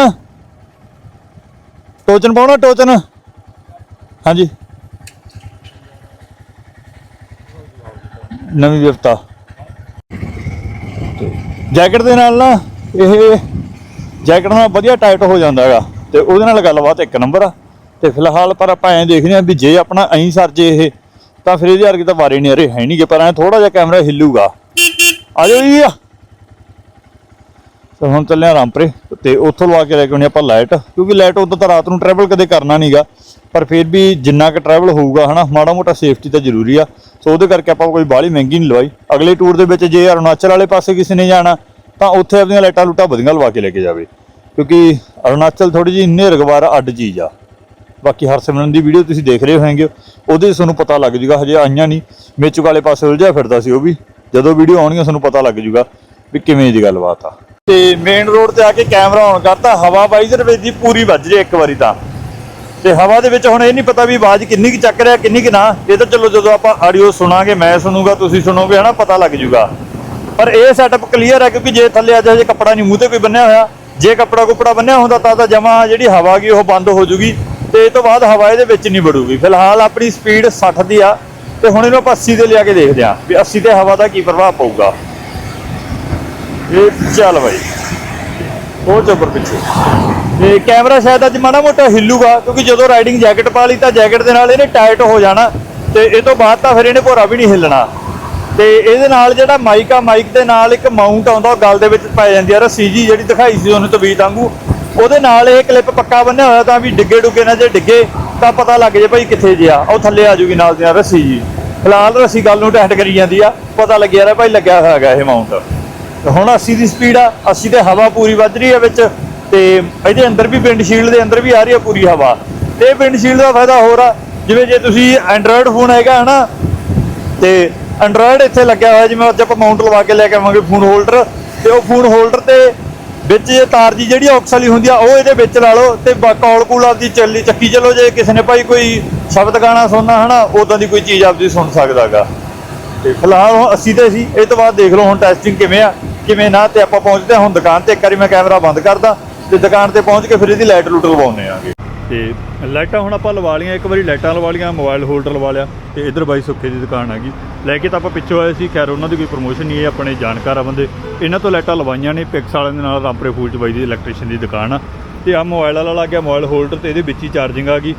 ਟੋਚਨ ਪਾਉਣਾ ਟੋਚਨ। ਹਾਂਜੀ। ਨਵੀਂ ਵਿਫਤਾ ਜੈਕਟ ਦੇ ਨਾਲ ਨਾ ਇਹ ਜੈਕਟ ਨਾਲ ਵਧੀਆ ਟਾਈਟ ਹੋ ਜਾਂਦਾ ਹੈਗਾ। ਤੇ ਉਹਦੇ ਨਾਲ ਗੱਲਬਾਤ ਇੱਕ ਨੰਬਰ ਆ। ਤੇ ਫਿਲਹਾਲ ਪਰ ਆਪਾਂ ਐਂ ਦੇਖਦੇ ਹਾਂ ਵੀ ਜੇ ਆਪਣਾ ਐਂ ਸਰ ਜੇ ਇਹ, ਤਾਂ ਫਿਰ ਇਹਦੇ ਵਰਗੇ ਤਾਂ ਵਾਰੇ ਨਹੀਂ ਅਰੇ ਹੈ ਨਹੀਂਗੇ ਪਰ ਐਂ ਥੋੜਾ ਜਿਹਾ ਕੈਮਰਾ ਹਿੱਲੂਗਾ। ਆ ਜਾਓ ਜੀ। ਤਾਂ ਹੁਣ ਚੱਲੇ ਆ ਰਾਮਪੁਰੇ ਤੇ ਉੱਥੋਂ ਲਵਾ ਕੇ ਲੈ ਕੇ ਆਉਣੀ ਆਪਾਂ ਲਾਈਟ, ਕਿਉਂਕਿ ਲਾਈਟ ਉਦੋਂ ਤਾਂ ਰਾਤ ਨੂੰ ਟਰੈਵਲ ਕਦੇ ਕਰਨਾ ਨਹੀਂਗਾ ਪਰ ਫਿਰ ਵੀ ਜਿੰਨਾ ਕੁ ਟਰੈਵਲ ਹੋਊਗਾ ਹਨਾ, ਮਾੜਾ ਮੋਟਾ ਸੇਫਟੀ ਤਾਂ ਜ਼ਰੂਰੀ ਆ। ਸੋ ਉਹਦੇ ਕਰਕੇ ਆਪਾਂ ਕੋਈ ਬਾਹਲੀ ਮਹਿੰਗੀ ਨਹੀਂ ਲਵਾਈ। ਅਗਲੇ ਟੂਰ ਦੇ ਵਿੱਚ ਜੇ ਅਰੁਣਾਚਲ ਵਾਲੇ ਪਾਸੇ ਕਿਸੇ ਨੇ ਜਾਣਾ, ਤਾਂ ਉੱਥੇ ਆਪਣੀਆਂ ਲਾਈਟਾਂ ਲੂਟਾਂ ਵਧੀਆ ਲਵਾ ਕੇ ਲੈ ਕੇ ਜਾਵੇ। ਕਿਉਂਕਿ ਅਰੁਣਾਚਲ ਥੋੜੀ ਜਿਹੀ ਨਿਰਗ ਵਾਰ ਅੱਡ ਚੀਜ਼ ਆ। ਬਾਕੀ ਹਰਸਿਮਰਨ ਦੀ ਵੀਡੀਓ ਤੁਸੀਂ ਦੇਖ ਰਹੇ ਹੋਵੋਗੇ, ਉਹਦੇ 'ਚ ਤੁਹਾਨੂੰ ਪਤਾ ਲੱਗ ਜੂਗਾ, ਹਜੇ ਆਈਆਂ ਨਹੀਂ। ਮੇਚੂ ਵਾਲੇ ਪਾਸੇ ਉਲਝਿਆ ਫਿਰਦਾ ਸੀ ਉਹ ਵੀ। ਜਦੋਂ ਵੀਡੀਓ ਆਉਣਗੀਆਂ, ਤੁਹਾਨੂੰ ਪਤਾ ਲੱਗ ਜੂਗਾ ਵੀ ਕਿਵੇਂ ਦੀ ਗੱਲਬਾਤ ਆ। ਤੇ ਮੇਨ ਰੋਡ ਤੇ ਆ ਕੇ ਕੈਮਰਾ ਔਨ ਕਰਤਾ, ਹਵਾ ਵਾਈਜ਼ਰ ਵਿੱਚ ਦੀ ਪੂਰੀ ਵੱਜ ਰਹੀ ਇੱਕ ਵਾਰੀ ਤਾਂ। ਤੇ ਹਵਾ ਦੇ ਵਿੱਚ ਹੁਣ ਇਹ ਨਹੀਂ ਪਤਾ ਵੀ ਆਵਾਜ਼ ਕਿੰਨੀ ਕੁ ਚੱਕ ਰਿਹਾ, ਕਿੰਨੀ ਕੁ ਨਾ। ਇਹ ਤਾਂ ਚਲੋ ਜਦੋਂ ਆਪਾਂ ਆਡੀਓ ਸੁਣਾਂਗੇ, ਮੈਂ ਸੁਣੂਗਾ, ਤੁਸੀਂ ਸੁਣੋਗੇ, ਹਨਾ, ਪਤਾ ਲੱਗ ਜੂਗਾ। ਪਰ ਇਹ ਸੈਟਅਪ ਕਲੀਅਰ ਹੈ, ਕਿਉਂਕਿ ਜੇ ਥੱਲੇ ਅੱਜ ਹਜੇ ਕੱਪੜਾ ਨਹੀਂ ਮੂੰਹ ਤੇ ਕੋਈ ਬੰਨਿਆ ਹੋਇਆ, ਜੇ ਕੱਪੜਾ ਕੁਪੜਾ ਬੰਨਿਆ ਹੁੰਦਾ, ਤਾਂ ਤਾਂ ਜਮਾ ਜਿਹੜੀ ਹਵਾ ਗਈ ਉਹ ਬੰਦ ਹੋ ਜੂਗੀ। ਤੇ ਇਹ ਤੋਂ ਬਾਅਦ ਹਵਾ ਇਹਦੇ ਵਿੱਚ ਨਹੀਂ ਵੜੂਗੀ। ਫਿਲਹਾਲ ਆਪਣੀ ਸਪੀਡ 60 ਦੀ ਆ, ਤੇ ਹੁਣ ਇਹਨੂੰ ਆਪਾਂ 80 ਤੇ ਲਿਆ ਕੇ ਦੇਖਦੇ ਆ ਵੀ 80 ਤੇ ਹਵਾ ਦਾ ਕੀ ਪ੍ਰਭਾਵ ਪਊਗਾ। ਇਹ ਚੱਲ ਬਾਈ। ਉਹ ਚੋਪਰ ਪਿੱਛੇ। ਤੇ ਕੈਮਰਾ ਸ਼ਾਇਦ ਅੱਜ ਮਾੜਾ ਮੋਟਾ ਹਿੱਲੂਗਾ, ਕਿਉਂਕਿ ਜਦੋਂ ਰਾਈਡਿੰਗ ਜੈਕਟ ਪਾ ਲਈ ਤਾਂ ਜੈਕਟ ਦੇ ਨਾਲ ਇਹਨੇ ਟਾਈਟ ਹੋ ਜਾਣਾ ਤੇ ਇਹ ਤੋਂ ਬਾਅਦ ਤਾਂ ਫਿਰ ਇਹਨੇ ਭੋਰਾ ਵੀ ਨਹੀਂ ਹਿੱਲਣਾ। ਤੇ ਇਹਦੇ ਨਾਲ ਜਿਹੜਾ ਮਾਈਕ ਆ ਮਾਈਕ ਦੇ ਨਾਲ ਇੱਕ ਮਾਊਂਟ ਆਉਂਦਾ, ਉਹ ਗਲ ਦੇ ਵਿੱਚ ਪੈ ਜਾਂਦੀ ਆ। ਰੱਸੀ ਜੀ ਜਿਹੜੀ ਦਿਖਾਈ ਸੀ ਉਹਨੂੰ ਤਵੀਤ ਵਾਂਗੂ, ਉਹਦੇ ਨਾਲ ਇਹ ਕਲਿੱਪ ਪੱਕਾ ਬੰਨਿਆ ਹੋਇਆ ਤਾਂ ਵੀ ਡਿੱਗੇ ਡੁੱਗੇ ਨਾ ਜੇ ਡਿੱਗੇ, ਤਾਂ ਪਤਾ ਲੱਗ ਜੇ ਭਾਈ ਕਿੱਥੇ ਜਿਆ। ਉਹ ਥੱਲੇ ਆ ਜੂਗੀ ਨਾਲ ਦੀ ਨਾਲ ਰੱਸੀ ਜੀ ਫਿਲਹਾਲ ਰੱਸੀ ਗੱਲ ਨੂੰ ਟੈਂਟ ਕਰੀ ਜਾਂਦੀ ਆ। ਪਤਾ ਲੱਗਿਆ ਰਿਹਾ ਭਾਈ ਲੱਗਿਆ ਹੋਇਆ ਇਹ ਮਾਊਂਟ ਹੁਣ 80 ਦੀ ਸਪੀਡ ਆ 80 ਤੇ ਹਵਾ ਪੂਰੀ ਵੱਜ ਰਹੀ ਹੈ ਵਿੱਚ, ਤੇ ਇਹਦੇ ਅੰਦਰ ਵੀ ਵਿੰਡਸ਼ੀਲਡ ਦੇ ਅੰਦਰ ਵੀ ਆ ਰਹੀ ਹੈ ਪੂਰੀ ਹਵਾ। ਤੇ ਇਹ ਵਿੰਡਸ਼ੀਲਡ ਦਾ ਫਾਇਦਾ ਹੋਰ ਆ, ਜਿਵੇਂ ਜੇ ਤੁਸੀਂ ਐਂਡਰੋਇਡ ਫੋਨ ਹੈਗਾ ਹਨਾ, ਤੇ ਐਂਡਰੋਇਡ ਇੱਥੇ ਲੱਗਿਆ ਹੋਇਆ, ਜਿਵੇਂ ਅੱਜ ਆਪਾਂ ਮਾਊਂਟ ਲਵਾ ਕੇ ਲੈ ਕੇ ਆਵਾਂਗੇ ਫੋਨ ਹੋਲਡਰ ਤੇ ਉਹ ਫੋਨ ਹੋਲਡਰ ਤੇ ਵਿੱਚ ਇਹ ਤਾਰ ਜੀ ਜਿਹੜੀ ਆਕਸ ਵਾਲੀ ਹੁੰਦੀ ਆ, ਉਹ ਇਹਦੇ ਵਿੱਚ ਲਾ ਲਓ, ਤੇ ਕਾਲ ਕੂਲ ਆਪਦੀ ਚੱਲੀ, ਚੱਕੀ ਚਲੋ, ਜੇ ਕਿਸੇ ਨੇ ਭਾਈ ਕੋਈ ਸ਼ਬਦ ਗਾਣਾ ਸੁਣਨਾ ਹਨਾ ਉਦਾਂ ਦੀ ਕੋਈ ਚੀਜ਼ ਆਪਦੀ ਸੁਣ ਸਕਦਾਗਾ ਤੇ ਫਿਲਹਾਲ ਹੁਣ 80 ਤੇ ਸੀ, ਇਹ ਤੋਂ ਬਾਅਦ ਦੇਖ ਲਓ ਹੁਣ ਟੈਸਟਿੰਗ ਕਿਵੇਂ ਆ। ਕਿਵੇਂ ਨਾ ਤੇ ਆਪਾਂ ਪਹੁੰਚਦੇ ਹਾਂ। ਹੁਣ ਦੁਕਾਨ ਤੇ ਇੱਕ ਵਾਰੀ ਮੈਂ ਕੈਮਰਾ ਬੰਦ ਕਰਦਾ ਤੇ ਦੁਕਾਨ ਤੇ ਪਹੁੰਚ ਕੇ ਫਿਰ ਇਹਦੀ ਲਾਈਟ ਲੂਟ ਲਵਾਉਂਦੇ ਆਂਗੇ। ਤੇ ਲਾਈਟਾਂ ਹੁਣ ਆਪਾਂ ਲਵਾ ਲੀਆਂ ਇੱਕ ਵਾਰੀ ਲਾਈਟਾਂ ਲਵਾ ਲੀਆਂ ਮੋਬਾਈਲ ਹੋਲਡਰ ਲਵਾ ਲਿਆ ਤੇ ਇਧਰ ਬਾਈ ਸੁੱਖੇ ਦੀ ਦੁਕਾਨ ਆ ਗਈ। ਲੈ ਕੇ ਤਾਂ ਆਪਾਂ ਪਿੱਛੋਂ ਆਏ ਸੀ, ਖੈਰ ਉਹਨਾਂ ਦੀ ਕੋਈ ਪ੍ਰੋਮੋਸ਼ਨ ਨਹੀਂ ਹੈ, ਆਪਣੇ ਜਾਣਕਾਰ ਆ ਬੰਦੇ। ਇਹਨਾਂ ਤੋਂ ਲਾਈਟਾਂ ਲਵਾਈਆਂ ਨੇ, ਪਿਕਸ ਵਾਲਿਆਂ ਦੇ ਨਾਲ ਰਾਮਪੁਰੇ ਫੂਲ ਚ ਬਾਈ ਦੀ ਇਲੈਕਟ੍ਰੀਸ਼ੀਅਨ ਦੀ ਦੁਕਾਨ ਆ। ਤੇ ਆ ਮੋਬਾਈਲ ਵਾਲਾ ਲੱਗ ਗਿਆ, ਮੋਬਾਈਲ ਹੋਲਡਰ ਤੇ ਇਹਦੇ ਵਿੱਚ ਹੀ ਚਾਰਜਿੰਗ ਆ ਗਈ।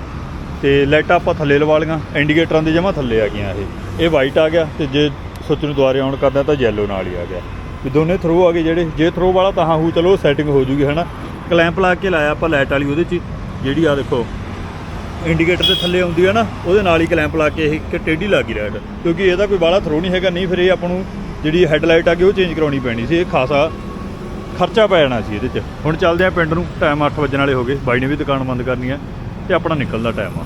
ਤੇ ਲਾਈਟਾਂ ਆਪਾਂ ਥੱਲੇ ਲਵਾ ਲੀਆਂ ਇੰਡੀਕੇਟਰਾਂ ਦੇ ਜਮਾ ਥੱਲੇ ਆ ਗਈਆਂ ਇਹ। ਇਹ ਵਾਈਟ ਆ ਗਿਆ ਤੇ ਜੇ ਸੋਚ ਨੂੰ ਦੁਆਰੇ ਆਉਣ ਕਰਦਾ ਤਾਂ ਯੈਲੋ ਨਾਲ ਹੀ ਆ ਗਿਆ। ਵੀ ਦੋਨੇ ਥਰੋ ਆ ਗਏ, ਜਿਹੜੇ ਜੇ ਥਰੋ ਵਾਲਾ ਤਾਂ ਹਾਂ ਹੂ, ਚਲੋ ਸੈਟਿੰਗ ਹੋ ਜੂਗੀ, ਹਨਾ? ਕਲੈਂਪ ਲਾ ਕੇ ਲਾਇਆ ਆਪਾਂ ਲਾਈਟ ਵਾਲੀ ਉਹਦੇ 'ਚ ਜਿਹੜੀ ਆ ਦੇਖੋ ਇੰਡੀਕੇਟਰ ਦੇ ਥੱਲੇ ਆਉਂਦੀ ਆ ਨਾ, ਉਹਦੇ ਨਾਲ ਹੀ ਕਲੈਂਪ ਲਾ ਕੇ ਇਹ ਇੱਕ ਟੇਢੀ ਲੱਗ ਲੱਗੀ ਲਾਈਟ ਕਿਉਂਕਿ ਇਹਦਾ ਕੋਈ ਬਾਹਲਾ ਥਰੋ ਨਹੀਂ ਹੈਗਾ, ਨਹੀਂ ਫਿਰ ਇਹ ਆਪਾਂ ਨੂੰ ਜਿਹੜੀ ਹੈੱਡਲਾਈਟ ਆ ਗਈ, ਉਹ ਚੇਂਜ ਕਰਾਉਣੀ ਪੈਣੀ ਸੀ, ਇਹ ਖਾਸਾ ਖਰਚਾ ਪੈ ਜਾਣਾ ਸੀ ਇਹਦੇ 'ਚ। ਹੁਣ ਚੱਲਦੇ ਆ ਪਿੰਡ ਨੂੰ ਟਾਈਮ 8 ਵਜਣ ਵਾਲੇ ਹੋ ਗਏ, ਬਾਈ ਨੇ ਵੀ ਦੁਕਾਨ ਬੰਦ ਕਰਨੀ ਹੈ ਤੇ ਆਪਣਾ ਨਿਕਲਦਾ ਟਾਈਮ ਆ।